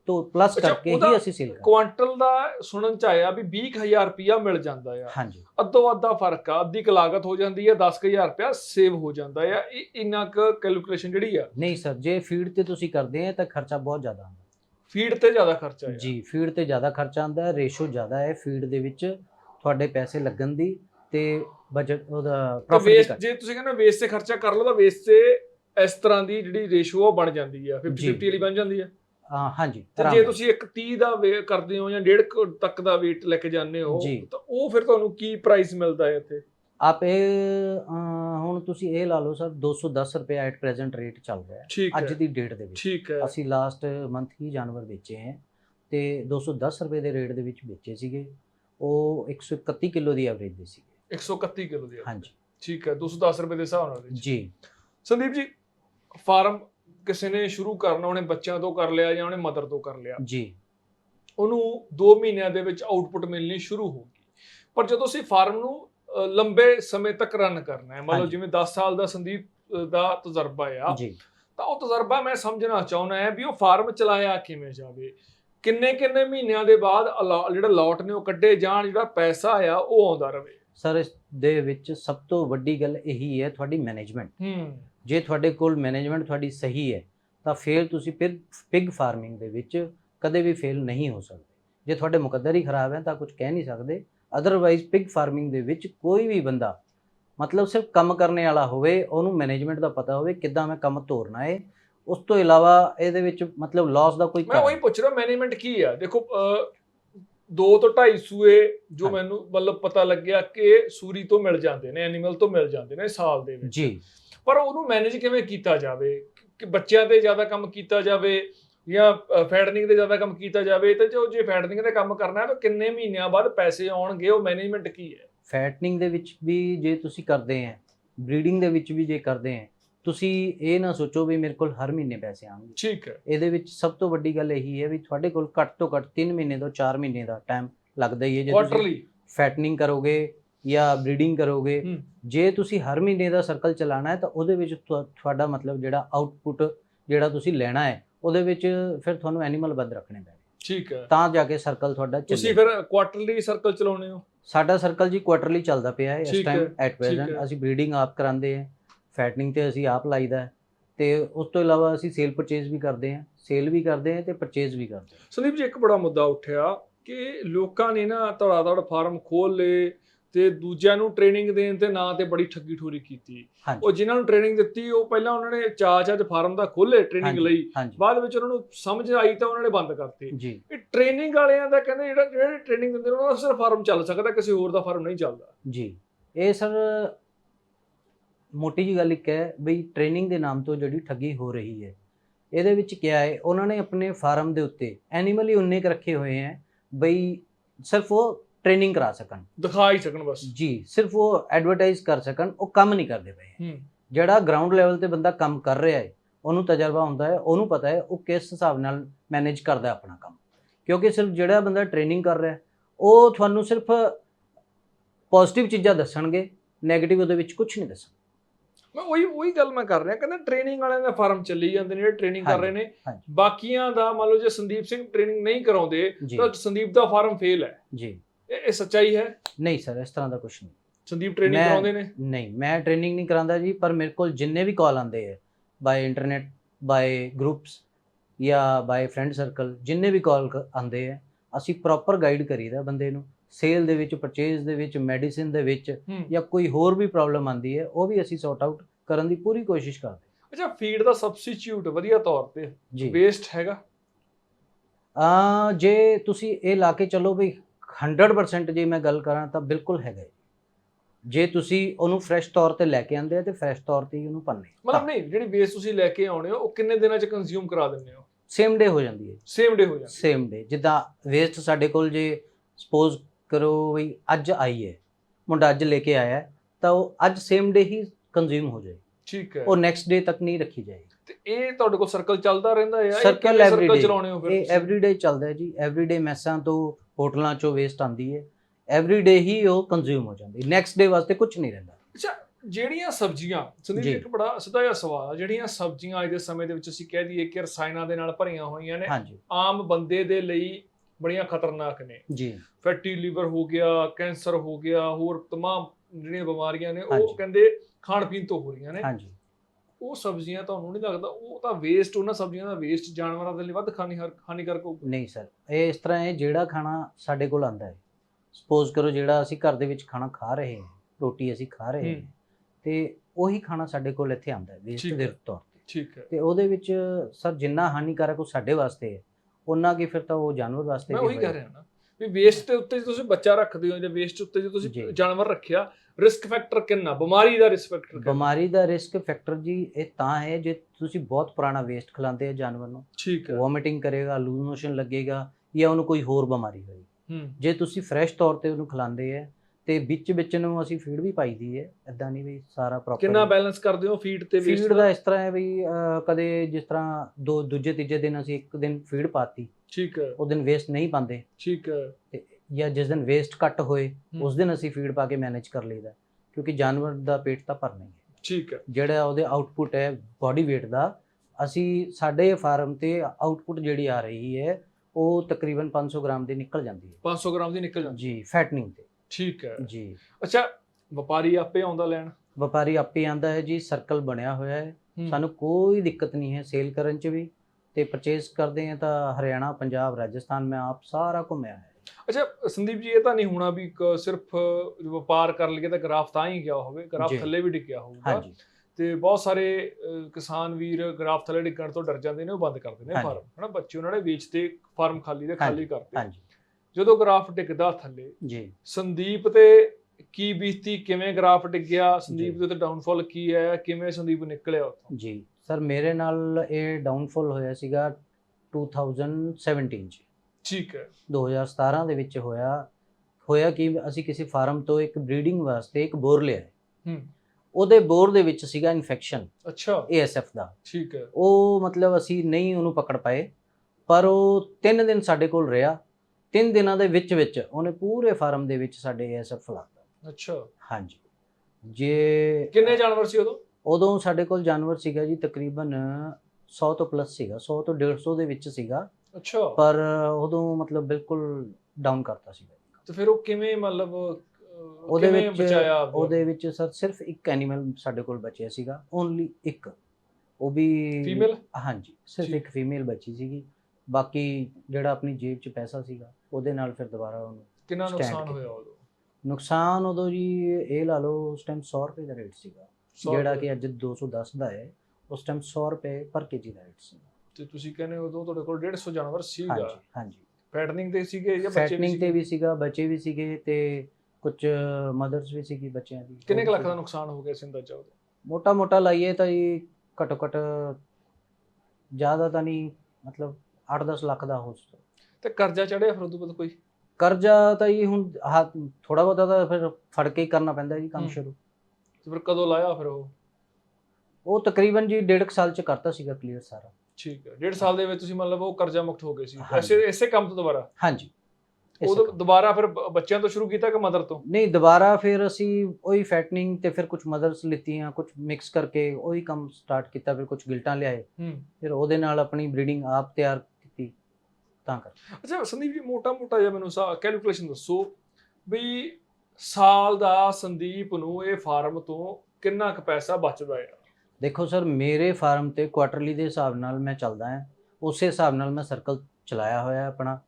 ਤੋਂ ਪਲੱਸ ਕਰਕੇ ਹੀ ਅਸੀਂ ਸੇਲ ਕਰਦੇ ਕੁਆਂਟਲ ਦਾ ਸੁਣਨ ਚ ਆਇਆ ਵੀ 20000 ਰੁਪਇਆ ਮਿਲ ਜਾਂਦਾ ਆ। ਹਾਂਜੀ। ਅੱਧੋ ਅੱਧਾ ਫ਼ਰਕ ਆ ਅੱਧੀ ਲਾਗਤ ਹੋ ਜਾਂਦੀ ਹੈ 10000 ਰੁਪਇਆ ਸੇਵ ਹੋ ਜਾਂਦਾ ਆ। ਇਹ ਇੰਨਾ ਕੁ ਕੈਲਕੂਲੇਸ਼ਨ ਜਿਹੜੀ ਆ। ਨਹੀਂ ਸਰ ਜੇ ਫੀਡ ਤੇ ਤੁਸੀਂ ਕਰਦੇ ਆ ਤਾਂ ਖਰਚਾ ਬਹੁਤ ਜ਼ਿਆਦਾ ਆਉਂਦਾ। ਫੀਡ ਤੇ ਜ਼ਿਆਦਾ ਖਰਚਾ ਆ। ਜੀ ਫੀਡ ਤੇ ਜ਼ਿਆਦਾ ਖਰਚਾ ਆਉਂਦਾ ਹੈ ਰੇਸ਼ੋ ਜ਼ਿਆਦਾ ਹੈ ਫੀਡ ਦੇ ਵਿੱਚ ਤੁਹਾਡੇ ਪੈਸੇ ਲੱਗਣ ਦੀ ਤੇ ਬਜਟ ਉਹਦਾ ਪ੍ਰੋਫਿਟ ਜੇ ਤੁਸੀਂ ਕਹਿੰਦੇ ਵੇਸਟ ਤੇ ਖਰਚਾ ਕਰ ਲਓ ਤਾਂ ਵੇਸਟ ਤੇ ਇਸ ਤਰ੍ਹਾਂ ਦੀ ਜਿਹੜੀ ਰੇਸ਼ੋ ਬਣ ਜਾਂਦੀ ਆ 50 ਜੀ। 50 ਵਾਲੀ ਬਣ ਜਾਂਦੀ ਆ। ਹਾਂ ਹਾਂਜੀ ਤੇ ਜੇ। ਤੁਸੀਂ ਇੱਕ 30 ਦਾ ਵੇ ਕਰਦੇ ਹੋ ਜਾਂ 1.5 ਤੱਕ ਦਾ weight ਲੈ ਕੇ ਜਾਂਦੇ ਹੋ ਜੀ। ਤਾਂ ਉਹ ਫਿਰ ਤੁਹਾਨੂੰ ਕੀ ਪ੍ਰਾਈਸ ਮਿਲਦਾ ਹੈ ਇੱਥੇ? ਆਪ ਇਹ ਅਹ, ਹੁਣ ਤੁਸੀਂ ਇਹ ਲਾ ਲਓ ਸਰ 210 ਰੁਪਏ ਐਟ ਪ੍ਰੈਜ਼ੈਂਟ ਰੇਟ ਚੱਲ ਰਿਹਾ ਹੈ। ਠੀਕ ਅੱਜ ਹੈ ਦੀ ਡੇਟ ਦੇ ਵਿੱਚ। ਠੀਕ ਹੈ। ਅਸੀਂ ਲਾਸਟ ਮੰਥ ਹੀ ਜਾਨਵਰ ਵੇਚੇ ਹੈ ਤੇ 210 ਰੁਪਏ ਦੇ ਰੇਟ ਦੇ ਵਿੱਚ ਵੇਚੇ ਸੀਗੇ। ਉਹ 131 ਕਿਲੋ ਦੀ ਐਵਰੇਜ ਦੇ ਸੀਗੇ। 131 ਕਿਲੋ ਦੀ ਆ। ਹਾਂਜੀ। ਠੀਕ ਹੈ 210 ਰੁਪਏ ਦੇ ਹਿਸਾਬ ਨਾਲ। ਜੀ। ਸੰਦੀਪ ਜੀ ਫਾਰਮ ਕਿਸੇ ਨੇ ਸ਼ੁਰੂ ਕਰਨਾ ਉਹਨੇ ਬੱਚਿਆਂ ਤੋਂ ਕਰ ਲਿਆ ਜਾਂ ਉਹਨੇ ਮਦਰ ਤੋਂ ਕਰ ਲਿਆ। ਜੀ। ਉਹਨੂੰ 2 ਮਹੀਨਿਆਂ ਦੇ ਵਿੱਚ ਆਊਟਪੁੱਟ ਮਿਲਣੀ ਸ਼ੁਰੂ ਹੋ ਗਈ। ਪਰ ਜਦੋਂ ਅਸੀਂ ਫਾਰਮ ਨੂੰ ਲੰਬੇ ਸਮੇਂ ਤੱਕ ਰਨ ਕਰਨਾ ਹੈ ਮਤਲਬ। ਜਿਵੇਂ 10 ਸਾਲ ਦਾ ਸੰਦੀਪ ਦਾ ਤਜਰਬਾ ਆ ਜੀ। ਤਾਂ ਉਹ ਤਜਰਬਾ ਮੈਂ ਸਮਝਣਾ ਚਾਹੁੰਦਾ ਹੈ ਵੀ ਉਹ ਫਾਰਮ ਚਲਾਇਆ ਕਿਵੇਂ ਜਾਵੇ। ਕਿੰਨੇ ਕਿੰਨੇ ਮਹੀਨਿਆਂ ਦੇ ਬਾਅਦ ਜਿਹੜਾ ਲੋਟ ਨੇ ਉਹ ਕੱਢੇ ਜਾਣ ਜਿਹੜਾ ਪੈਸਾ ਆ ਉਹ ਆਉਂਦਾ ਰਵੇ। ਸਰ ਇਸ ਦੇ ਵਿੱਚ ਸਭ ਤੋਂ ਵੱਡੀ ਗੱਲ ਇਹੀ ਹੈ ਤੁਹਾਡੀ ਮੈਨੇਜਮੈਂਟ ਹੂੰ। ਜੇ ਤੁਹਾਡੇ ਕੋਲ ਮੈਨੇਜਮੈਂਟ ਤੁਹਾਡੀ ਸਹੀ ਹੈ ਤਾਂ ਫਿਰ ਤੁਸੀਂ ਫਿਰ ਪਿਗ ਫਾਰਮਿੰਗ ਦੇ ਵਿੱਚ ਕਦੇ ਵੀ ਫੇਲ ਨਹੀਂ ਹੋ ਸਕਦੇ। ਜੇ ਤੁਹਾਡੇ ਮੁਕੱਦਰ ਹੀ ਖਰਾਬ ਹੈ ਤਾਂ ਕੁਝ ਕਹਿ ਨਹੀਂ ਸਕਦੇ। ਅਦਰਵਾਈਜ਼ ਪਿਗ ਫਾਰਮਿੰਗ ਦੇ ਵਿੱਚ ਕੋਈ ਵੀ ਬੰਦਾ ਮਤਲਬ ਸਿਰਫ ਕੰਮ ਕਰਨੇ ਵਾਲਾ ਹੋਵੇ ਉਹਨੂੰ ਮੈਨੇਜਮੈਂਟ ਦਾ ਪਤਾ ਹੋਵੇ ਕਿੱਦਾਂ ਮੈਂ ਕੰਮ ਤੋਰਨਾ ਹੈ ਉਸ ਤੋਂ ਇਲਾਵਾ ਇਹਦੇ ਵਿੱਚ ਮਤਲਬ ਲਾਸ ਦਾ ਕੋਈ ਮੈਂ ਉਹੀ ਪੁੱਛ ਰਿਹਾ ਮੈਨੇਜਮੈਂਟ ਕੀ ਆ? ਦੇਖੋ ਦੋ ਤੋਂ ਢਾਈ ਸੂਏ ਜੋ। ਮੈਨੂੰ ਮਤਲਬ ਪਤਾ ਲੱਗਿਆ ਕਿ ਸੂਰੀ ਤੋਂ ਮਿਲ ਜਾਂਦੇ ਨੇ ਐਨੀਮਲ ਤੋਂ ਮਿਲ ਜਾਂਦੇ ਨੇ ਸਾਲ ਦੇ ਵਿੱਚ। ਜੀ। ਪਰ ਉਹਨੂੰ ਮੈਨੇਜ ਕਿਵੇਂ ਕੀਤਾ ਜਾਵੇ? ਕਿ ਬੱਚਿਆਂ ਤੇ ਜ਼ਿਆਦਾ ਕੰਮ ਕੀਤਾ ਜਾਵੇ ਜਾਂ ਫੈਡਨਿੰਗ ਤੇ ਜ਼ਿਆਦਾ ਕੰਮ ਕੀਤਾ ਜਾਵੇ? ਤੇ ਜੋ ਜੇ ਫੈਡਨਿੰਗ ਤੇ ਕੰਮ ਕਰਨਾ ਹੈ ਤਾਂ ਕਿੰਨੇ ਮਹੀਨਿਆਂ ਬਾਅਦ ਪੈਸੇ ਆਉਣਗੇ? ਉਹ ਮੈਨੇਜਮੈਂਟ ਕੀ ਹੈ? ਫੈਟਨਿੰਗ ਦੇ ਵਿੱਚ ਵੀ ਜੇ ਤੁਸੀਂ ਕਰਦੇ ਹੈ ਬਰੀਡਿੰਗ ਦੇ ਵਿੱਚ ਵੀ ਜੇ ਕਰਦੇ ਹੈ ਤੁਸੀਂ ਇਹ ਨਾ ਸੋਚੋ ਵੀ ਮੇਰੇ ਕੋਲ ਹਰ ਮਹੀਨੇ ਪੈਸੇ ਆਉਣਗੇ। ਠੀਕ ਹੈ। ਇਹਦੇ ਵਿੱਚ ਸਭ ਤੋਂ ਵੱਡੀ ਗੱਲ ਇਹੀ ਹੈ ਵੀ ਤੁਹਾਡੇ ਕੋਲ ਘੱਟ ਤੋਂ ਘੱਟ 3 ਮਹੀਨੇ ਤੋਂ 4 ਮਹੀਨੇ ਦਾ ਟਾਈਮ ਲੱਗਦਾ ਹੀ ਹੈ। ਜੇ ਤੁਸੀਂ ਕੁਆਟਰਲੀ ਫੈਟਨਿੰਗ ਕਰੋਗੇ ਜਾਂ ਬਰੀਡਿੰਗ ਕਰੋਗੇ। ਜੇ ਤੁਸੀਂ ਹਰ ਮਹੀਨੇ ਦਾ ਸਰਕਲ ਚਲਾਣਾ ਹੈ ਤਾਂ ਉਹਦੇ ਵਿੱਚ ਤੁਹਾ- ਤੁਹਾਡਾ ਮਤਲਬ ਜਿਹੜਾ ਆਊਟਪੁੱਟ ਜਿਹੜਾ ਤੁਸੀਂ ਲੈਣਾ ਹੈ ਉਹਦੇ ਵਿੱਚ ਫਿਰ ਤੁਹਾਨੂੰ ਐਨੀਮਲ ਵੱਧ ਰੱਖਣੇ ਪੈਣੇ। ਠੀਕ ਹੈ। ਤਾਂ ਜਾ ਕੇ ਸਰਕਲ ਤੁਹਾਡਾ ਤੁਸੀਂ ਚੱਲੇ ਫਿਰ ਕੁਆਟਰਲੀ ਸਰਕਲ ਚਲਾਉਣੇ ਹੋ? ਸਾਡਾ ਸਰਕਲ ਜੀ ਕੁਆਟਰਲੀ ਚੱਲਦਾ ਪਿਆ ਹੈ ਇਸ ਟਾਈਮ ਐਟ ਪ੍ਰੈਜ਼ੈਂਟ। ਅਸੀਂ ਬਰੀਡਿੰਗ ਆਪ ਕਰਾਉਂਦੇ ਹਾਂ ਫੈਟਨਿੰਗ ਤੇ ਅਸੀਂ ਆਪ ਲਾਈਦਾ ਹੈ ਤੇ ਉਸ ਤੋਂ ਇਲਾਵਾ ਅਸੀਂ ਸੇਲ ਪਰਚੇਜ਼ ਵੀ ਕਰਦੇ ਹਾਂ ਸੇਲ ਵੀ ਕਰਦੇ ਹਾਂ ਤੇ ਪਰਚੇਜ਼ ਵੀ ਕਰਦੇ ਹਾਂ। ਸੰਦੀਪ ਜੀ ਇੱਕ ਬੜਾ ਮੁੱਦਾ ਉੱਠਿਆ ਕਿ ਲੋਕਾਂ ਨੇ ਨਾ ਧੜਾ ਧੜ ਫਾਰਮ ਖੋਲ ਲਏ ਤੇ ਦੂਜਿਆਂ ਨੂੰ ਟ੍ਰੇਨਿੰਗ ਦੇਣ ਤੇ ਨਾਂ ਤੇ ਬੜੀ ਠੱਗੀ ਠੋਰੀ ਕੀਤੀ। ਉਹ ਜਿਨ੍ਹਾਂ ਨੂੰ ਟ੍ਰੇਨਿੰਗ ਦਿੱਤੀ ਉਹ ਪਹਿਲਾਂ ਉਹਨਾਂ ਨੇ ਚਾਅ ਚਾਅ ਫਾਰਮ ਦਾ ਖੋਲੇ ਟ੍ਰੇਨਿੰਗ ਲਈ। ਬਾਅਦ ਵਿੱਚ ਉਹਨਾਂ ਨੂੰ ਸਮਝ ਆਈ ਤਾਂ ਉਹਨਾਂ ਨੇ ਬੰਦ ਕਰਤੇ। ਇਹ ਟ੍ਰੇਨਿੰਗ ਵਾਲਿਆਂ ਦਾ ਕਹਿੰਦੇ ਜਿਹੜਾ ਜਿਹੜੇ ਟ੍ਰੇਨਿੰਗ ਦਿੰਦੇ ਉਹਨਾਂ ਦਾ ਸਿਰਫ ਫਾਰਮ ਚੱਲ ਸਕਦਾ ਕਿਸੇ ਹੋਰ ਦਾ ਫਾਰਮ ਨਹੀਂ ਚੱਲਦਾ। ਜੀ। ਇਹ ਸਰ ਮੋਟੀ ਜੀ ਗੱਲ ਇੱਕ ਹੈ ਬਈ ਟ੍ਰੇਨਿੰਗ ਦੇ ਨਾਮ ਤੋਂ ਜਿਹੜੀ ਠੱਗੀ ਹੋ ਰਹੀ ਹੈ ਇਹਦੇ ਵਿੱਚ ਕੀ ਹੈ? ਉਹਨਾਂ ਨੇ ਆਪਣੇ ਫਾਰਮ ਦੇ ਉੱਤੇ ਐਨੀਮਲ ਹੀ ਉਨੇ ਕੁ ਰੱਖੇ ਹੋਏ ਹੈ। ਬਈ ਸਿਰਫ ਉਹ ਟ੍ਰੇਨਿੰਗ ਕਰਾ ਸਕਣ। ਦਿਖਾ ਹੀ ਸਕਣ ਬਸ। ਜੀ ਸਿਰਫ ਉਹ ਐਡਵਰਟਾਈਜ਼ ਕਰ ਸਕਣ ਉਹ ਕੰਮ ਨਹੀਂ ਕਰਦੇ ਪਏ। ਜਿਹੜਾ ਗਰਾਊਂਡ ਲੈਵਲ ਤੇ ਬੰਦਾ ਕੰਮ ਕਰ ਰਿਹਾ ਹੈ ਉਹਨੂੰ ਤਜਰਬਾ ਹੁੰਦਾ ਹੈ ਉਹਨੂੰ ਪਤਾ ਹੈ ਉਹ ਕਿਸ ਹਿਸਾਬ ਨਾਲ ਮੈਨੇਜ ਕਰਦਾ ਆਪਣਾ ਕੰਮ। ਕਿਉਂਕਿ ਸਿਰਫ ਜਿਹੜਾ ਬੰਦਾ ਟ੍ਰੇਨਿੰਗ ਕਰ ਰਿਹਾ ਉਹ ਤੁਹਾਨੂੰ ਸਿਰਫ ਪੋਜ਼ਿਟਿਵ ਚੀਜ਼ਾਂ ਦੱਸਣਗੇ 네ਗੇਟਿਵ ਉਹਦੇ ਵਿੱਚ ਕੁਝ ਨਹੀਂ ਦੱਸਣ ਮੈਂ ਉਹੀ ਉਹੀ ਗੱਲ ਮੈਂ ਕਰ ਰਿਹਾ ਕਹਿੰਦਾ ਟ੍ਰੇਨਿੰਗ ਵਾਲਿਆਂ ਦਾ ਫਾਰਮ ਚੱਲੀ ਜਾਂਦੇ ਨੇ ਜਿਹੜੇ ਟ੍ਰੇਨਿੰਗ ਕਰ ਰਹੇ ਨੇ। ਬਾਕੀਆਂ ਦਾ ਮੰਨ ਲਓ ਜੇ ਸੰਦੀਪ ਸਿੰਘ ਟ੍ਰੇਨਿੰਗ ਨਹੀਂ ਕਰਾਉਂਦੇ ਤਾਂ ਸੰਦੀਪ ਦਾ ਫਾਰਮ ਫੇਲ ਹੈ। ਜੀ। ਇਹ ਇਹ ਸੱਚਾਈ ਹੈ? ਨਹੀਂ ਸਰ ਇਸ ਤਰ੍ਹਾਂ ਦਾ ਕੁਝ ਨਹੀਂ। ਸੰਦੀਪ ਟ੍ਰੇਨਿੰਗ ਮੈਂ- ਕਰਾਉਂਦੇ ਨੇ? ਨਹੀਂ ਮੈਂ ਟ੍ਰੇਨਿੰਗ ਨਹੀਂ ਕਰਾਂਦਾ ਜੀ ਪਰ ਮੇਰੇ ਕੋਲ ਜਿੰਨੇ ਵੀ ਕਾਲ ਆਉਂਦੇ ਹੈ ਬਾਈ ਇੰਟਰਨੈਟ ਬਾਈ ਗਰੁੱਪਸ ਜਾਂ ਬਾਈ ਫਰੈਂਡ ਸਰਕਲ ਜਿੰਨੇ ਵੀ ਕਾਲ ਆਉਂਦੇ ਹੈ ਅਸੀਂ ਪ੍ਰੋਪਰ ਗਾਈਡ ਕਰੀਦਾ ਬੰਦੇ ਨੂੰ। ਸੇਲ ਦੇ ਵਿੱਚ ਪਰਚੇਜ਼ ਦੇ ਵਿੱਚ ਮੈਡੀਸਿਨ ਦੇ ਵਿੱਚ ਹੂੰ। ਜਾਂ ਕੋਈ ਹੋਰ ਵੀ ਪ੍ਰੋਬਲਮ ਆਉਂਦੀ ਹੈ ਉਹ ਵੀ ਅਸੀਂ ਸੌਟ ਆਊਟ ਕਰਨ ਦੀ ਪੂਰੀ ਕੋਸ਼ਿਸ਼ ਕਰਦੇ ਅੱਛਾ ਫੀਡ ਦਾ ਸਬਸਟੀਟਿਊਟ ਵਧੀਆ ਤੌਰ ਤੇ ਜੀ। ਵੇਸਟ ਹੈਗਾ? ਆ ਜੇ ਤੁਸੀਂ ਇਹ ਲਾ ਕੇ ਚੱਲੋ ਵੀ 100% ਜੇ ਮੈਂ ਗੱਲ ਕਰਾਂ ਤਾਂ ਬਿਲਕੁਲ ਹੈਗਾ। ਜੇ। ਤੁਸੀਂ ਉਹਨੂੰ ਫਰੈਸ਼ ਤੌਰ ਤੇ ਲੈ ਕੇ ਆਂਦੇ ਆ ਤੇ ਫਰੈਸ਼ ਤੌਰ ਤੇ ਹੀ ਉਹਨੂੰ ਪੰਨੇ ਮਤਲਬ ਨਹੀਂ ਜਿਹੜੀ ਵੇਸਟ ਤੁਸੀਂ ਲੈ ਕੇ ਆਉਣੇ ਹੋ ਉਹ ਕਿੰਨੇ ਦਿਨਾਂ ਚ ਕੰਜ਼ਿਊਮ ਕਰਾ ਦਿੰਦੇ ਹੋ? ਸੇਮ ਡੇ ਹੋ ਜਾਂਦੀ ਹੈ ਸੇਮ ਡੇ ਹੋ ਜਾਂਦੀ ਸੇਮ ਡੇ ਜਿੱਦਾਂ ਵੇਸਟ ਸਾਡੇ ਕੋਲ ਜੇ ਸਪੋਜ਼ ਕਰੋ ਵੀ ਅੱਜ ਆਈ ਹੈ ਮੁੰਡਾ ਅੱਜ ਲੈ ਕੇ ਆਇਆ ਤਾਂ ਉਹ ਅੱਜ ਸੇਮ ਡੇ ਹੀ ਕੰਜ਼ਿਊਮ ਹੋ ਜਾਏ। ਠੀਕ ਹੈ। ਉਹ ਨੈਕਸਟ ਡੇ ਤੱਕ ਨਹੀਂ ਰੱਖੀ ਜਾਏਗੀ। ਤੇ ਇਹ ਤੁਹਾਡੇ ਕੋਲ ਸਰਕਲ ਚੱਲਦਾ ਰਹਿੰਦਾ ਹੈ every day। ਚਲਾਉਣੇ ਹੋ ਫਿਰ ਇਹ? ਐਵਰੀਡੇ ਚੱਲਦਾ ਹੈ ਜੀ। ਐਵਰੀਡੇ ਮੈਸਾਂ ਤੋਂ ਹੋਟਲਾਂ ਚੋਂ ਵੇਸਟ ਆਂਦੀ ਹੈ। ਐਵਰੀਡੇ ਹੀ ਉਹ ਕੰਜ਼ਿਊਮ ਹੋ ਜਾਂਦੀ। ਨੈਕਸਟ ਡੇ ਵਾਸਤੇ ਕੁਝ ਨਹੀਂ ਰਹਿੰਦਾ। ਅੱਛਾ ਜਿਹੜੀਆਂ ਸਬਜ਼ੀਆਂ ਸੰਦੀਪ ਜੀ। ਇੱਕ ਬੜਾ ਸਿੱਧਾ ਜਿਹਾ ਸਵਾਲ ਆ। ਜਿਹੜੀਆਂ ਸਬਜ਼ੀਆਂ ਅੱਜ ਦੇ ਸਮੇਂ ਦੇ ਵਿੱਚ ਅਸੀਂ ਕਹਿ ਦਈਏ ਕਿ ਰਸਾਇਣਾਂ ਦੇ ਨਾਲ ਭਰੀਆਂ ਹੋਈਆਂ ਨੇ ਆਮ ਬੰਦੇ ਦੇ ਲਈ ਬੜੀਆਂ ਖਤਰਨਾਕ ਨੇ। ਜੀ। ਫੈਟੀ ਲੀਵਰ ਹੋ ਗਿਆ ਕੈਂਸਰ ਹੋ ਗਿਆ ਹੋਰ ਤਮਾਮ ਜਿਹੜੀਆਂ ਬਿਮਾਰੀਆਂ ਨੇ ਉਹ। ਕਹਿੰਦੇ ਖਾਣ ਪੀਣ ਤੋਂ ਹੋ ਰਹੀਆਂ ਨੇ। ਹਾਂਜੀ। ਉਹ ਸਬਜ਼ੀਆਂ ਤੁਹਾਨੂੰ ਨਹੀਂ ਲੱਗਦਾ ਉਹ ਤਾਂ ਵੇਸਟ ਉਹਨਾਂ ਸਬਜ਼ੀਆਂ ਦਾ ਵੇਸਟ ਜਾਨਵਰਾਂ ਦੇ ਲਈ ਵੱਧ ਹਾਨੀ ਹਾਨੀਕਾਰਕ ਹੋਊਗਾ ਨਹੀਂ ਸਰ ਇਹ ਇਸ ਤਰ੍ਹਾਂ ਹੈ ਜਿਹੜਾ ਖਾਣਾ ਸਾਡੇ ਕੋਲ ਆਂਦਾ ਹੈ ਸਪੋਜ਼ ਕਰੋ ਜਿਹੜਾ ਅਸੀਂ ਘਰ ਦੇ ਵਿੱਚ ਖਾਣਾ ਖਾ ਰਹੇ ਹਾਂ ਰੋਟੀ ਅਸੀਂ ਖਾ ਰਹੇ ਹੂੰ। ਤੇ ਉਹੀ ਖਾਣਾ ਸਾਡੇ ਕੋਲ ਇੱਥੇ ਆਂਦਾ ਹੈ ਵੇਸਟ ਦੇ। ਤੌਰ ਤੇ ਠੀਕ ਹੈ ਤੇ ਉਹਦੇ ਵਿੱਚ ਸਰ ਜਿੰਨਾ ਹਾਨੀਕਾਰਕ ਉਹ ਸਾਡੇ ਵਾਸਤੇ ਹੈ ਉਹਨਾਂ ਕੀ ਫਿਰ ਤਾਂ ਉਹ ਜਾਨਵਰ ਵਾਸਤੇ ਮੈਂ ਵੀ ਉਹੀ ਕਹਿ ਹੋਏਗਾ। ਰਿਹਾ ਨਾ ਵੀ ਵੇਸਟ ਦੇ ਉੱਤੇ ਜੇ ਤੁਸੀਂ ਬੱਚਾ ਰੱਖਦੇ ਹੋ ਜਾਂ ਵੇਸਟ ਉੱਤੇ ਜੇ ਤੁਸੀਂ। ਜਾਨਵਰ ਰੱਖਿਆ ਰਿਸਕ ਫੈਕਟਰ ਕਿੰਨਾ? ਬਿਮਾਰੀ ਦਾ ਰਿਸਕ ਫੈਕਟਰ ਬਿਮਾਰੀ ਦਾ ਰਿਸਕ ਫੈਕਟਰ ਜੀ ਇਹ ਤਾਂ ਹੈ ਜੇ ਤੁਸੀਂ ਬਹੁਤ ਪੁਰਾਣਾ ਵੇਸਟ ਖਿਲਾਉਂਦੇ ਆ ਜਾਨਵਰ ਨੂੰ ਠੀਕ ਹੈ। ਵੋਮਿਟਿੰਗ ਕਰੇਗਾ ਲੂਜ਼ ਮੋਸ਼ਨ ਲੱਗੇਗਾ ਜਾਂ ਉਹਨੂੰ ਕੋਈ ਹੋਰ ਬਿਮਾਰੀ ਹੋਏਗੀ ਹੂੰ। ਜੇ ਤੁਸੀਂ ਫਰੈਸ਼ ਤੌਰ ਤੇ ਉਹਨੂੰ ਖਿਲਾਉਂਦੇ ਆ ਤੇ ਵਿੱਚ ਵਿੱਚ ਨੂੰ ਅਸੀਂ ਫੀਡ ਵੀ ਪਾਈਦੀ ਹੈ ਇਦਾਂ ਨਹੀਂ ਵੀ ਸਾਰਾ ਪ੍ਰੋਪਰ ਕਿੰਨਾ ਬੈਲੈਂਸ ਕਰਦੇ ਹੋ ਫੀਡ ਤੇ ਵੇਸਟ ਫੀਡ ਦਾ? ਇਸ ਤਰ੍ਹਾਂ ਹੈ ਵੀ ਕਦੇ ਜਿਸ ਤਰ੍ਹਾਂ ਦੋ ਦੂਜੇ ਤੀਜੇ ਦਿਨ ਅਸੀਂ ਇੱਕ ਦਿਨ ਫੀਡ ਪਾਤੀ ਠੀਕ ਹੈ। ਉਹ ਦਿਨ ਵੇਸਟ ਨਹੀਂ ਪਾਉਂਦੇ। ਠੀਕ ਹੈ। ਤੇ ਜਾਂ ਜਿਸ ਦਿਨ ਵੇਸਟ ਘੱਟ ਹੋਏ। ਉਸ ਦਿਨ ਅਸੀਂ ਫੀਡ ਪਾ ਕੇ ਮੈਨੇਜ ਕਰ ਲਈਦਾ ਕਿਉਂਕਿ ਜਾਨਵਰ ਦਾ ਪੇਟ ਤਾਂ ਭਰਨਾ ਹੀ ਹੈ। ਠੀਕ ਹੈ। ਜਿਹੜਾ ਉਹਦੇ ਆਊਟਪੁੱਟ ਹੈ ਬਾਡੀ weight ਦਾ ਅਸੀਂ ਸਾਡੇ ਫਾਰਮ ਤੇ ਆਊਟਪੁੱਟ ਜਿਹੜੀ ਆ ਰਹੀ ਹੈ ਉਹ ਤਕਰੀਬਨ 500 ਗ੍ਰਾਮ ਦੀ ਨਿਕਲ ਜਾਂਦੀ ਹੈ। 500 ਗ੍ਰਾਮ ਦੀ ਨਿਕਲ ਜਾਂਦੀ ਜੀ ਫੈਟਨਿੰਗ ਤੇ। ਠੀਕ ਹੈ। ਜੀ। ਅੱਛਾ ਵਪਾਰੀ ਆਪੇ ਆਉਂਦਾ ਲੈਣ? ਵਪਾਰੀ ਆਪੇ ਆਂਦਾ ਹੈ ਜੀ ਸਰਕਲ ਬਣਿਆ ਹੋਇਆ ਹੈ। ਹੂੰ। ਸਾਨੂੰ ਕੋਈ ਦਿੱਕਤ ਨਹੀਂ ਹੈ ਸੇਲ ਕਰਨ ਚ ਵੀ। ਤੇ ਪਰਚੇਸ ਕਰਦੇ ਆ ਤਾਂ ਹਰਿਆਣਾ ਪੰਜਾਬ ਰਾਜਸਥਾਨ ਮੈਂ ਆਪ ਸਾਰਾ ਘੁੰਮਿਆ ਹੈ। ਅੱਛਾ ਸੰਦੀਪ ਜੀ ਇਹ ਤਾਂ ਨਹੀਂ ਹੋਣਾ ਵੀ ਸਿਰਫ ਵਪਾਰ ਕਰ ਲਈਏ ਤਾਂ ਗ੍ਰਾਫ ਤਾਂ ਹੀ ਗਿਆ ਹੋਵੇ ਗ੍ਰਾਫ। ਥੱਲੇ ਵੀ ਡਿੱਗਿਆ ਹੋਊਗਾ। ਤੇ ਬਹੁਤ ਸਾਰੇ ਕਿਸਾਨ ਵੀਰ ਗ੍ਰਾਫ ਥੱਲੇ ਡਿੱਗਣ ਤੋਂ ਡਰ ਜਾਂਦੇ ਨੇ ਉਹ ਬੰਦ ਕਰ ਦਿੰਦੇ ਨੇ। ਫਾਰਮ ਹਨਾ? ਬੱਚੇ ਉਹਨਾਂ ਨੇ ਵੇਚਦੇ ਫਾਰਮ ਖਾਲੀ ਦੇ ਖਾਲੀ ਹਾਂਜੀ। ਜਦੋਂ ਗ੍ਰਾਫ ਡਿੱਗਦਾ ਥੱਲੇ ਜੀ। ਸੰਦੀਪ ਤੇ ਕੀ ਬੀਤੀ ਕਿਵੇਂ ਗ੍ਰਾਫ ਡਿੱਗਿਆ ਸੰਦੀਪ। ਦੇ ਉੱਤੇ ਡਾਊਨਫਾਲ ਕੀ ਹੈ ਕਿਵੇਂ ਸੰਦੀਪ ਨਿਕਲਿਆ ਉੱਥੋਂ? ਜੀ। ਸਰ ਮੇਰੇ ਨਾਲ ਇਹ ਡਾਊਨਫਾਲ ਹੋਇਆ ਸੀਗਾ 2017 ਚ। ਠੀਕ ਹੈ। 2017 ਦੇ ਵਿੱਚ ਹੋਇਆ ਹੋਇਆ ਕਿ ਅਸੀਂ ਕਿਸੇ ਫਾਰਮ ਤੋਂ ਇੱਕ ਬਰੀਡਿੰਗ ਵਾਸਤੇ ਇੱਕ ਬੋਰ ਲਿਆ ਹੂੰ। ਉਹਦੇ ਬੋਰ ਦੇ ਵਿੱਚ ਸੀਗਾ ਇਨਫੈਕਸ਼ਨ। ਅੱਛਾ। ਏਐਸਐਫ ਦਾ। ਠੀਕ ਹੈ। ਉਹ ਮਤਲਬ ਅਸੀਂ ਨਹੀਂ ਉਹਨੂੰ ਪਕੜ ਪਾਏ ਪਰ ਉਹ 3 ਦਿਨ ਸਾਡੇ ਕੋਲ ਰਿਹਾ। 3 ਦਿਨਾਂ ਦੇ ਵਿੱਚ ਵਿੱਚ ਉਹਨੇ ਪੂਰੇ ਫਾਰਮ ਦੇ ਵਿੱਚ ਸਾਡੇ ਏਐਸਐਫ ਫਲਾਤਾ ਅੱਛਾ। ਹਾਂਜੀ। ਜੇ ਕਿੰਨੇ ਜਾਨਵਰ ਸੀ ਉਦੋਂ? ਉਦੋਂ ਸਾਡੇ ਕੋਲ ਜਾਨਵਰ ਸੀਗਾ ਜੀ ਤਕਰੀਬਨ 100 ਤੋਂ ਪਲੱਸ ਸੀਗਾ। 100 ਤੋਂ 150 ਦੇ ਵਿੱਚ ਸੀਗਾ। ਅੱਛਾ। ਪਰ ਉਦੋਂ ਮਤਲਬ ਬਿਲਕੁਲ ਡਾਊਨ ਕਰਤਾ ਸੀਗਾ ਤੇ ਫਿਰ ਉਹ ਕਿਵੇਂ ਮਤਲਬ ਉਹਦੇ ਵਿੱਚ ਬਚਾਇਆ ਉਹਦੇ ਵਿੱਚ ਸਰ ਸਿਰਫ ਇੱਕ ਐਨੀਮਲ ਸਾਡੇ ਕੋਲ ਬਚਿਆ ਸੀਗਾ ਓਨਲੀ ਇੱਕ। ਉਹ ਵੀ ਫੀਮੇਲ ਹਾਂਜੀ ਸਿਰਫ। ਇੱਕ ਫੀਮੇਲ ਬਚੀ ਸੀਗੀ। ਬਾਕੀ ਜਿਹੜਾ ਆਪਣੀ ਜੇਬ 'ਚ ਪੈਸਾ ਸੀਗਾ ਉਹਦੇ ਨਾਲ ਫਿਰ ਦੁਬਾਰਾ ਉਹਨੂੰ ਕਿੰਨਾ ਨੁਕਸਾਨ। ਹੋਇਆ ਉਦੋਂ? ਨੁਕਸਾਨ ਉਦੋਂ ਜੀ ਇਹ ਲਾ ਲਓ ਉਸ ਟਾਈਮ 100 ਰੁਪਏ ਦਾ ਰੇਟ ਸੀਗਾ। ਸੌ ਜਿਹੜਾ। ਕਿ ਅੱਜ 210 ਦਾ ਹੈ ਉਸ ਟਾਈਮ 100 ਰੁਪਏ ਪਰ ਕੇਜੀ ਦਾ ਰੇਟ ਸੀ। ਤੇ ਤੁਸੀਂ ਕਹਿੰਦੇ ਉਦੋਂ ਤੁਹਾਡੇ ਕੋਲ 150 ਜਾਨਵਰ ਸੀਗਾ। ਹਾਂਜੀ ਹਾਂਜੀ। ਫੈਟਨਿੰਗ ਤੇ ਸੀਗੇ ਜਾਂ ਬੱਚੇ ਵੀ ਫੈਟਨਿੰਗ ਤੇ ਸੀਗੇ? ਵੀ ਸੀਗਾ ਬੱਚੇ ਵੀ ਸੀਗੇ ਤੇ ਕੁਝ ਮਦਰਸ ਵੀ ਸੀਗੀ ਬੱਚਿਆਂ ਦੀ। ਕਿੰਨੇ ਕੁ ਲੱਖ ਦਾ ਨੁਕਸਾਨ ਹੋ ਗਿਆ ਸਿੰਦਾ ਚਾਹ ਮੋਟਾ ਮੋਟਾ ਲਾਈਏ ਤਾਂ ਜੀ ਘੱਟੋ ਘੱਟ ਜ਼ਿਆਦਾ ਤਾਂ ਨਹੀਂ ਮਤਲਬ 8-10 ਲੱਖ ਦਾ ਹੋ ਸਕਦਾ। ਤੇ ਕਰਜ਼ਾ ਚੜਿਆ ਫਿਰ ਉਦੋਂ ਬਾਅਦ ਕੋਈ? ਕਰਜ਼ਾ ਤਾਂ ਜੀ ਹੁਣ ਥੋੜਾ ਬਹੁਤਾ ਤਾਂ ਫਿਰ ਫੜ ਕੇ ਹੀ ਕਰਨਾ ਪੈਂਦਾ ਜੀ ਕੰਮ ਹੂੰ। ਸ਼ੁਰੂ। ਤੇ ਫਿਰ ਕਦੋਂ ਲਾਇਆ ਫਿਰ ਉਹ? ਉਹ ਤਕਰੀਬਨ ਜੀ ਡੇਢ ਕੁ ਸਾਲ ਚ ਕਰਤਾ ਸੀਗਾ ਕਲੀਅਰ ਸਾਰਾ। ਠੀਕ ਹੈ। ਡੇਢ ਸਾਲ ਦੇ ਵਿੱਚ ਤੁਸੀਂ ਮਤਲਬ ਉਹ ਕਰਜ਼ਾ ਮੁਕਤ ਹੋ ਗਏ ਸੀ। ਹਾਂਜੀ। ਐਸੇ ਇਸੇ ਕੰਮ ਤੋਂ ਦੁਬਾਰਾ? ਹਾਂਜੀ। ਇਸੇ ਉਦੋਂ ਕੰਮ। ਦੁਬਾਰਾ ਫਿਰ ਬ- ਬੱਚਿਆਂ ਤੋਂ ਸ਼ੁਰੂ ਕੀਤਾ ਕਿ ਮਦਰ ਤੋਂ? ਨਹੀਂ ਦੁਬਾਰਾ ਫਿਰ ਅਸੀਂ ਉਹੀ ਫੈਟਨਿੰਗ ਤੇ ਫਿਰ ਕੁਝ ਮਦਰਸ ਲਿੱਤੀਆਂ ਕੁਝ ਮਿਕਸ ਕਰਕੇ ਉਹੀ ਕੰਮ ਸਟਾਰਟ ਕੀਤਾ ਫਿਰ ਕੁਝ ਗਿਲਟਾਂ ਲਿਆਏ। ਹੂੰ। ਫਿਰ ਉਹਦੇ ਨਾਲ ਆਪਣੀ ਬਰੀਡਿੰਗ ਆਪ ਤਿਆਰ ਕੀਤੀ। ਤਾਂ ਕਰ ਅੱਛਾ ਸੰਦੀਪ ਜੀ ਮੋਟਾ ਮੋਟਾ ਜਿਹਾ ਮੈਨੂੰ ਸਾ ਕੈਲਕੂਲੇਸ਼ਨ ਦੱਸੋ ਵੀ ਸਾਲ ਦਾ ਸੰਦੀਪ ਨੂੰ ਇਹ ਫਾਰਮ ਤੋਂ ਕਿੰਨਾ ਕੁ ਪੈਸਾ ਬਚਦਾ ਹੈ ਦੇਖੋ ਸਰ ਮੇਰੇ ਫਾਰਮ ਤੇ ਕੁਆਟਰਲੀ ਦੇ ਹਿਸਾਬ ਨਾਲ ਮੈਂ ਚੱਲਦਾ ਹਾਂ। ਉਸੇ ਹਿਸਾਬ ਨਾਲ ਮੈਂ ਸਰਕਲ ਚਲਾਇਆ ਹੋਇਆ ਹੈ ਆਪਣਾ।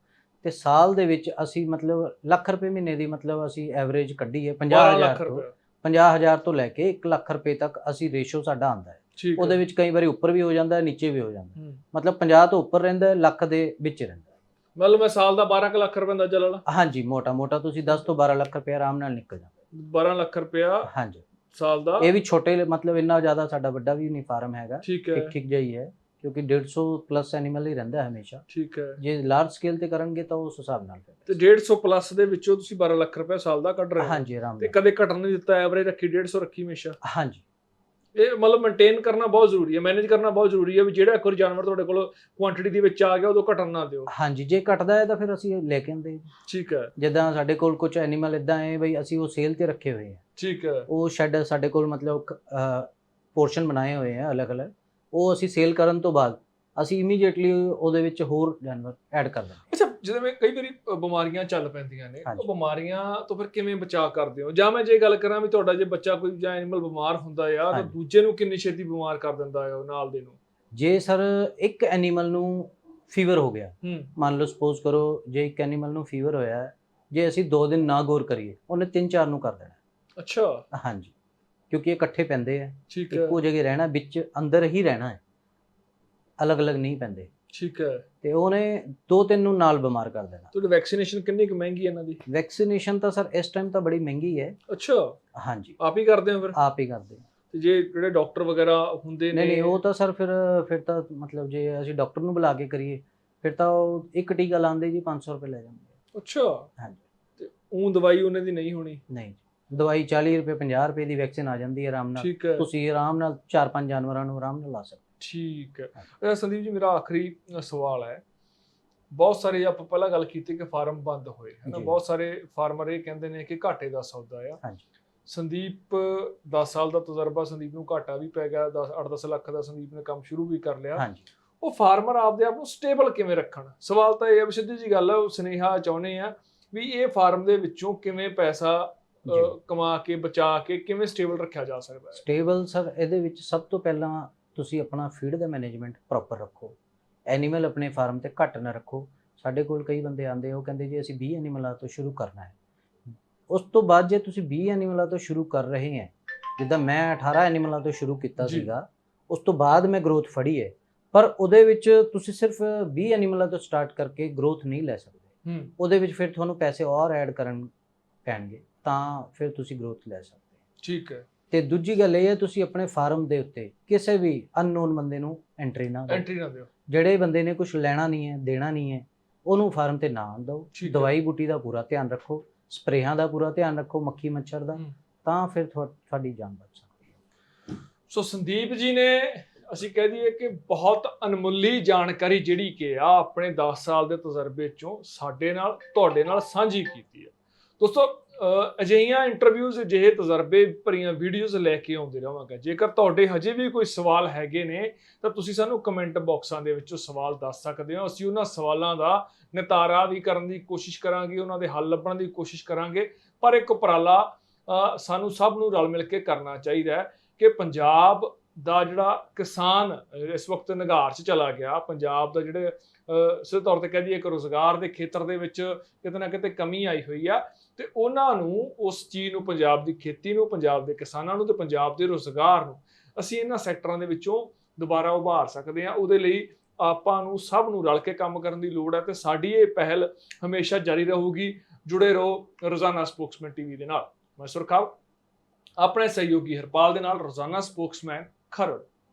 ਤੇ ਸਾਲ ਦੇ ਵਿੱਚ ਅਸੀਂ ਮਤਲਬ ਲੱਖ ਰੁਪਏ ਮਹੀਨੇ ਦੀ ਮਤਲਬ ਅਸੀਂ ਐਵਰੇਜ ਕੱਢੀ ਹੈ 12 50000 ਲੱਖ ਤੋਂ ਰੁਪਏ। 50000 ਤੋਂ ਲੈ ਕੇ 1 ਲੱਖ ਰੁਪਏ ਤੱਕ ਅਸੀਂ ਰੇਸ਼ੋ ਸਾਡਾ ਆਂਦਾ ਹੈ। ਉਹਦੇ ਵਿੱਚ ਕਈ ਵਾਰੀ ਉੱਪਰ ਵੀ ਹੋ ਜਾਂਦਾ ਹੈ ਨੀਚੇ ਵੀ ਹੋ ਜਾਂਦਾ ਹੈ। ਮਤਲਬ 50 ਤੋਂ ਉੱਪਰ ਰਹਿੰਦਾ ਹੈ ਲੱਖ ਦੇ ਵਿੱਚ ਰਹਿੰਦਾ ਮਤਲਬ ਮੈਂ ਸਾਲ ਦਾ 12 ਕੁ ਲੱਖ ਰੁਪਏ ਦਾ ਅੰਦਾਜ਼ਾ ਲਾ ਲਾ। ਹਾਂਜੀ ਮੋਟਾ ਮੋਟਾ ਤੁਸੀਂ 10 ਤੋਂ 12 ਲੱਖ ਰੁਪਏ ਆਰਾਮ ਨਾਲ ਨਿਕਲ ਜਾਂਦਾ 12 ਲੱਖ ਹੈ। ਹਾਂਜੀ। ਸਾਲ ਦਾ? ਇਹ ਵੀ ਛੋਟੇ ਮਤਲਬ ਇੰਨਾ ਜ਼ਿਆਦਾ ਸਾਡਾ ਵੱਡਾ ਵੀ ਨਹੀਂ ਫਾਰਮ ਹੈਗਾ। ਠੀਕ ਹੈ। ਠੀਕ ਹੀ ਕਿਉਂਕਿ 150 ਪਲੱਸ ਐਨੀਮਲ ਹੀ ਰਹਿੰਦਾ ਹਮੇਸ਼ਾ। ਠੀਕ ਹੈ। ਜੇ ਲਾਰਜ ਸਕੇਲ ਤੇ ਕਰਨਗੇ ਤਾਂ ਉਸ ਹਿਸਾਬ ਨਾਲ ਤੇ 150 ਪਲੱਸ ਦੇ ਵਿੱਚੋਂ ਤੁਸੀਂ 12 ਲੱਖ ਰੁਪਏ ਸਾਲ ਦਾ ਕੱਢ ਰਹੇ ਹੋ? ਹਾਂਜੀ ਆਰਾਮ ਤੇ ਕਦੇ ਘਟਣ ਨਹੀਂ ਦਿੱਤਾ ਐਵਰੇਜ ਰੱਖੀ 150 ਰੱਖੀ ਹਮੇਸ਼ਾ? ਹਾਂਜੀ। ਇਹ ਮਤਲਬ ਮੇਨਟੇਨ ਕਰਨਾ ਬਹੁਤ ਜ਼ਰੂਰੀ ਹੈ ਮੈਨੇਜ ਕਰਨਾ ਬਹੁਤ ਜ਼ਰੂਰੀ ਹੈ ਵੀ ਜਿਹੜਾ ਇੱਕ ਵਾਰ ਜਾਨਵਰ ਤੁਹਾਡੇ ਕੋਲ ਕੁਆਂਟੀਟੀ ਦੇ ਵਿੱਚ ਆ ਗਿਆ ਉਦੋਂ ਘਟਣ ਨਾ ਦਿਓ। ਹਾਂਜੀ ਜੇ ਘਟਦਾ ਹੈ ਤਾਂ ਫਿਰ ਅਸੀਂ ਲੈ ਕੇ ਆਉਂਦੇ ਹਾਂ। ਠੀਕ ਹੈ। ਜਿੱਦਾਂ ਸਾਡੇ ਕੋਲ ਕੁਝ ਐਨੀਮਲ ਇਦਾਂ ਹੈ ਬਈ ਅਸੀਂ ਉਹ ਸੇਲ ਤੇ ਰੱਖੇ ਹੋਏ ਆ। ਠੀਕ ਹੈ। ਉਹ ਸ਼ੈੱਡ ਸਾਡੇ ਕੋਲ ਮਤਲਬ ਪੋਰਸ਼ਨ ਬਣਾਏ ਹੋਏ ਆ ਅਲੱਗ-ਅਲੱਗ। ਉਹ ਅਸੀਂ ਸੇਲ ਕਰਨ ਤੋਂ ਬਾਅਦ ਅਸੀਂ ਇਮੀਡੀਏਟਲੀ ਉਹਦੇ ਵਿੱਚ ਹੋਰ ਜਾਨਵਰ ਐਡ ਕਰ ਦਿੰਦੇ ਅੱਛਾ ਜਦੋਂ ਮੈਂ ਕਈ ਵਾਰੀ ਬਿਮਾਰੀਆਂ ਚੱਲ ਪੈਂਦੀਆਂ ਨੇ। ਉਹ ਬਿਮਾਰੀਆਂ ਤੋਂ ਫਿਰ ਕਿਵੇਂ ਬਚਾਅ ਕਰਦੇ ਹੋ? ਜਾਂ ਮੈਂ ਜੇ ਗੱਲ ਕਰਾਂ ਵੀ ਤੁਹਾਡਾ ਜੇ ਬੱਚਾ ਕੋਈ ਜਾਂ ਐਨੀਮਲ ਬਿਮਾਰ ਹੁੰਦਾ ਆ ਤਾਂ। ਦੂਜੇ ਨੂੰ ਕਿੰਨੀ ਛੇਤੀ ਬਿਮਾਰ ਕਰ ਦਿੰਦਾ ਆ ਉਹ ਨਾਲ ਦੇ ਨੂੰ? ਜੇ ਸਰ ਇੱਕ ਐਨੀਮਲ ਨੂੰ ਫੀਵਰ ਹੋ ਗਿਆ ਮੰਨ ਲਓ ਸਪੋਜ਼ ਕਰੋ ਜੇ ਇੱਕ ਐਨੀਮਲ ਨੂੰ ਫੀਵਰ ਹੋਇਆ ਜੇ ਅਸੀਂ 2 ਦਿਨ ਨਾ ਗੌਰ ਕਰੀਏ ਉਹਨੇ 3-4 ਨੂੰ ਕਰ ਦੇਣਾ। ਅੱਛਾ। ਹਾਂਜੀ। ਕਿਉਂਕਿ ਇਹ ਇਕੱਠੇ ਪੈਂਦੇ ਆ। ਠੀਕ ਹੈ। ਇੱਕੋ ਜਗ੍ਹਾ ਰਹਿਣਾ ਵਿੱਚ ਅੰਦਰ ਹੀ ਰਹਿਣਾ ਹੈ। ਅਲੱਗ-ਅਲੱਗ ਨਹੀਂ ਪੈਂਦੇ। ਠੀਕ ਹੈ। ਤੇ ਉਹਨੇ ਦੋ ਤਿੰਨ ਨੂੰ ਨਾਲ ਬਿਮਾਰ ਕਰ ਦੇਣਾ। ਤੁਹਾਡੀ ਵੈਕਸੀਨੇਸ਼ਨ ਕਿੰਨੀ ਕੁ ਮਹਿੰਗੀ ਹੈ ਇਹਨਾਂ ਦੀ? ਵੈਕਸੀਨੇਸ਼ਨ ਤਾਂ ਸਰ ਇਸ ਟਾਈਮ ਤਾਂ ਬੜੀ ਮਹਿੰਗੀ ਹੈ। ਅੱਛਾ। ਹਾਂਜੀ। ਆਪ ਹੀ ਕਰਦੇ ਹੋ ਫਿਰ? ਆਪ ਹੀ ਕਰਦੇ ਹਾਂ। ਤੇ ਜੇ ਜਿਹੜੇ ਡਾਕਟਰ ਵਗੈਰਾ ਹੁੰਦੇ ਨੇ ਨਹੀਂ ਨਹੀਂ ਉਹ ਤਾਂ ਸਰ ਫਿਰ ਫਿਰ ਤਾਂ ਮਤਲਬ ਜੇ ਅਸੀਂ ਡਾਕਟਰ ਨੂੰ ਬੁਲਾ ਕੇ ਕਰੀਏ ਫਿਰ ਤਾਂ ਉਹ ਇੱਕ ਟੀਕਾ ਲਾਉਂਦੇ ਜੀ 500 ਰੁਪਏ ਲੈ ਜਾਂਦੇ ਅੱਛਾ। ਹਾਂਜੀ। ਤੇ ਉਹ ਦਵਾਈ ਉਹਨਾਂ ਦੀ ਨਹੀਂ ਹੋਣੀ? ਨਹੀਂ ਜੀ। ਦਵਾਈ 40 ਰੁਪਏ 50 ਰੁਪਏ ਦੀ ਵੈਕਸੀਨ ਆ ਜਾਂਦੀ ਹੈ ਆਰਾਮ ਨਾਲ। ਠੀਕ ਹੈ। ਤੁਸੀਂ ਆਰਾਮ ਨਾਲ 4-5 ਜਾਨਵਰਾਂ ਨੂੰ ਆਰਾਮ ਨਾਲ ਲਾ ਸਕਦੇ ਠੀਕ ਹੈ। ਸੰਦੀਪ ਜੀ ਮੇਰਾ ਆਖਰੀ ਸਵਾਲ ਹੈ। ਬਹੁਤ ਸਾਰੇ ਆਪਾਂ ਪਹਿਲਾਂ ਗੱਲ ਕੀਤੀ ਕਿ ਫਾਰਮ ਬੰਦ ਹੋਏ ਹਨਾ ਜੀ। ਬਹੁਤ ਸਾਰੇ ਫਾਰਮਰ ਇਹ ਕਹਿੰਦੇ ਨੇ ਕਿ ਘਾਟੇ ਦਾ ਸੌਦਾ ਆ। ਹਾਂਜੀ। ਸੰਦੀਪ 10 ਸਾਲ ਦਾ ਤਜਰਬਾ ਸੰਦੀਪ ਨੂੰ ਘਾਟਾ ਵੀ ਪੈ ਗਿਆ 10 8-10 ਲੱਖ ਦਾ ਸੰਦੀਪ ਨੇ ਕੰਮ ਸ਼ੁਰੂ ਵੀ ਕਰ ਲਿਆ। ਹਾਂਜੀ। ਉਹ ਫਾਰਮਰ ਆਪਦੇ ਆਪ ਨੂੰ ਸਟੇਬਲ ਕਿਵੇਂ ਰੱਖਣ? ਸਵਾਲ ਤਾਂ ਇਹ ਹੈ ਸਿੱਧੀ ਜੀ ਗੱਲ ਹੈ ਉਹ ਸੁਨੇਹਾ ਚਾਹੁੰਦੇ ਆ ਵੀ ਇਹ ਫਾਰਮ ਦੇ ਵਿੱਚੋਂ ਕਿਵੇਂ ਪੈਸਾ। ਕਮਾ ਕੇ ਬਚਾ ਕੇ ਕਿਵੇਂ ਸਟੇਬਲ ਰੱਖਿਆ ਜਾ ਸਕਦਾ ਹੈ? ਸਟੇਬਲ ਸਰ ਇਹਦੇ ਵਿੱਚ ਸਭ ਤੋਂ ਪਹਿਲਾਂ ਤੁਸੀਂ ਆਪਣਾ ਫੀਡ ਦਾ ਮੈਨੇਜਮੈਂਟ ਪ੍ਰੋਪਰ ਰੱਖੋ। ਐਨੀਮਲ ਆਪਣੇ ਫਾਰਮ ਤੇ ਘੱਟ ਨਾ ਰੱਖੋ। ਸਾਡੇ ਕੋਲ ਕਈ ਬੰਦੇ ਆਉਂਦੇ ਉਹ ਕਹਿੰਦੇ ਜੀ ਅਸੀਂ 20 ਐਨੀਮਲਾਂ ਤੋਂ ਸ਼ੁਰੂ ਕਰਨਾ ਹੈ। ਉਸ ਤੋਂ ਬਾਅਦ ਜੇ ਤੁਸੀਂ 20 ਐਨੀਮਲਾਂ ਤੋਂ ਸ਼ੁਰੂ ਕਰ ਰਹੇ ਹੈ ਜਿੱਦਾਂ ਮੈਂ 18 ਐਨੀਮਲਾਂ ਤੋਂ ਸ਼ੁਰੂ ਕੀਤਾ। ਸੀਗਾ ਉਸ ਤੋਂ ਬਾਅਦ ਮੈਂ ਗਰੋਥ ਫੜੀ ਹੈ। ਪਰ ਉਹਦੇ ਵਿੱਚ ਤੁਸੀਂ ਸਿਰਫ 20 ਐਨੀਮਲਾਂ ਤੋਂ ਸਟਾਰਟ ਕਰਕੇ ਗਰੋਥ ਨਹੀਂ ਲੈ ਸਕਦੇ। ਉਹਦੇ ਵਿੱਚ ਫਿਰ ਤੁਹਾਨੂੰ ਪੈਸੇ ਔਰ ਐਡ ਕਰਨ ਪੈਣਗੇ। ਤਾਂ ਫਿਰ ਤੁਸੀਂ ਗਰੋਥ ਲੈ ਸਕਦੇ ਠੀਕ ਹੈ। ਤੇ ਦੂਜੀ ਗੱਲ ਇਹ ਹੈ ਤੁਸੀਂ ਆਪਣੇ ਫਾਰਮ ਦੇ ਉੱਤੇ ਕਿਸੇ ਵੀ ਅਨਨੋਨ ਬੰਦੇ ਨੂੰ ਐਂਟਰੀ ਨਾ ਦਿਓ। ਐਂਟਰੀ ਨਾ ਦਿਓ। ਜਿਹੜੇ ਬੰਦੇ ਨੇ ਕੁਝ ਲੈਣਾ ਨਹੀਂ ਹੈ ਦੇਣਾ ਨਹੀਂ ਹੈ ਉਹਨੂੰ ਫਾਰਮ ਤੇ ਨਾ ਦਿਓ। ਠੀਕ ਹੈ। ਦਵਾਈ ਬੂਟੀ ਦਾ ਪੂਰਾ ਧਿਆਨ ਰੱਖੋ ਸਪਰੇਹਾਂ ਦਾ ਪੂਰਾ ਧਿਆਨ ਰੱਖੋ ਮੱਖੀ ਮੱਛਰ ਦਾ। ਤਾਂ ਫਿਰ ਤੁਹਾ- ਤੁਹਾਡੀ ਜਾਨ ਬਚ ਸਕਦੀ ਹੈ। ਸੋ ਸੰਦੀਪ ਜੀ ਨੇ ਅਸੀਂ ਕਹਿ ਦਈਏ ਕਿ ਬਹੁਤ ਅਨਮੁੱਲੀ ਜਾਣਕਾਰੀ ਜਿਹੜੀ ਕਿ ਆ ਆਪਣੇ 10 ਸਾਲ ਦੇ ਤਜਰਬੇ ਚੋਂ ਸਾਡੇ ਨਾਲ ਤੁਹਾਡੇ ਨਾਲ ਸਾਂਝੀ ਕੀਤੀ ਹੈ। ਦੋਸਤੋ ਅਜਿਹੀਆਂ ਇੰਟਰਵਿਊਜ਼ ਅਜਿਹੇ ਤਜਰਬੇ ਭਰੀਆਂ ਵੀਡੀਓਜ਼ ਲੈ ਕੇ ਆਉਂਦੇ ਰਹਾਂਗਾ। ਜੇਕਰ ਤੁਹਾਡੇ ਹਜੇ ਵੀ ਕੋਈ ਸਵਾਲ ਹੈਗੇ ਨੇ, ਤਾਂ ਤੁਸੀਂ ਸਾਨੂੰ ਕਮੈਂਟ ਬਾਕਸਾਂ ਦੇ ਵਿੱਚ ਉਹ ਸਵਾਲ ਦੱਸ ਸਕਦੇ ਹੋ। ਅਸੀਂ ਉਹਨਾਂ ਸਵਾਲਾਂ ਦਾ ਨਿਤਾਰਾ ਵੀ ਕਰਨ ਦੀ ਕੋਸ਼ਿਸ਼ ਕਰਾਂਗੇ, ਉਹਨਾਂ ਦੇ ਹੱਲ ਲੱਭਣ ਦੀ ਕੋਸ਼ਿਸ਼ ਕਰਾਂਗੇ। ਪਰ ਇੱਕ ਉਪਰਾਲਾ ਸਾਨੂੰ ਸਭ ਨੂੰ ਰਲ ਮਿਲ ਕੇ ਕਰਨਾ ਚਾਹੀਦਾ ਹੈ ਕਿ ਪੰਜਾਬ ਦਾ ਜਿਹੜਾ ਕਿਸਾਨ ਇਸ ਵਕਤ ਨਿਗਾਰ 'ਚ ਚਲਾ ਗਿਆ। ਪੰਜਾਬ ਦਾ ਜਿਹੜੇ ਸਿੱਧੇ ਤੌਰ ਤੇ ਕਹਿ ਦਈਏ ਕਿ ਰੋਜ਼ਗਾਰ ਦੇ ਖੇਤਰ ਦੇ ਵਿੱਚ ਕਿਤੇ ਨਾ ਕਿਤੇ ਕਮੀ ਆਈ ਹੋਈ ਆ। ਤੇ ਉਹਨਾਂ ਨੂੰ ਉਸ ਚੀਜ਼ ਨੂੰ ਪੰਜਾਬ ਦੀ ਖੇਤੀ ਨੂੰ, ਪੰਜਾਬ ਦੇ ਕਿਸਾਨਾਂ ਨੂੰ ਤੇ ਪੰਜਾਬ ਦੇ ਰੋਜ਼ਗਾਰ ਨੂੰ ਅਸੀਂ ਇਹਨਾਂ ਸੈਕਟਰਾਂ ਦੇ ਵਿੱਚੋਂ ਦੁਬਾਰਾ ਉਭਾਰ ਸਕਦੇ ਹਾਂ। ਉਹਦੇ ਲਈ ਆਪਾਂ ਨੂੰ ਸਭ ਨੂੰ ਰਲ ਕੇ ਕੰਮ ਕਰਨ ਦੀ ਲੋੜ ਹੈ ਤੇ ਸਾਡੀ ਇਹ ਪਹਿਲ ਹਮੇਸ਼ਾ ਜਾਰੀ ਰਹੂਗੀ। ਜੁੜੇ ਰਹੋ ਰੋਜ਼ਾਨਾ ਸਪੋਕਸਮੈਨ ਟੀਵੀ ਦੇ ਨਾਲ। ਮੈਂ ਸੁਰਖਾਵ, ਆਪਣੇ ਸਹਿਯੋਗੀ ਹਰਪਾਲ ਦੇ ਨਾਲ ਰੋਜ਼ਾਨਾ ਸਪੋਕਸਮੈਨ ਖਰੜ।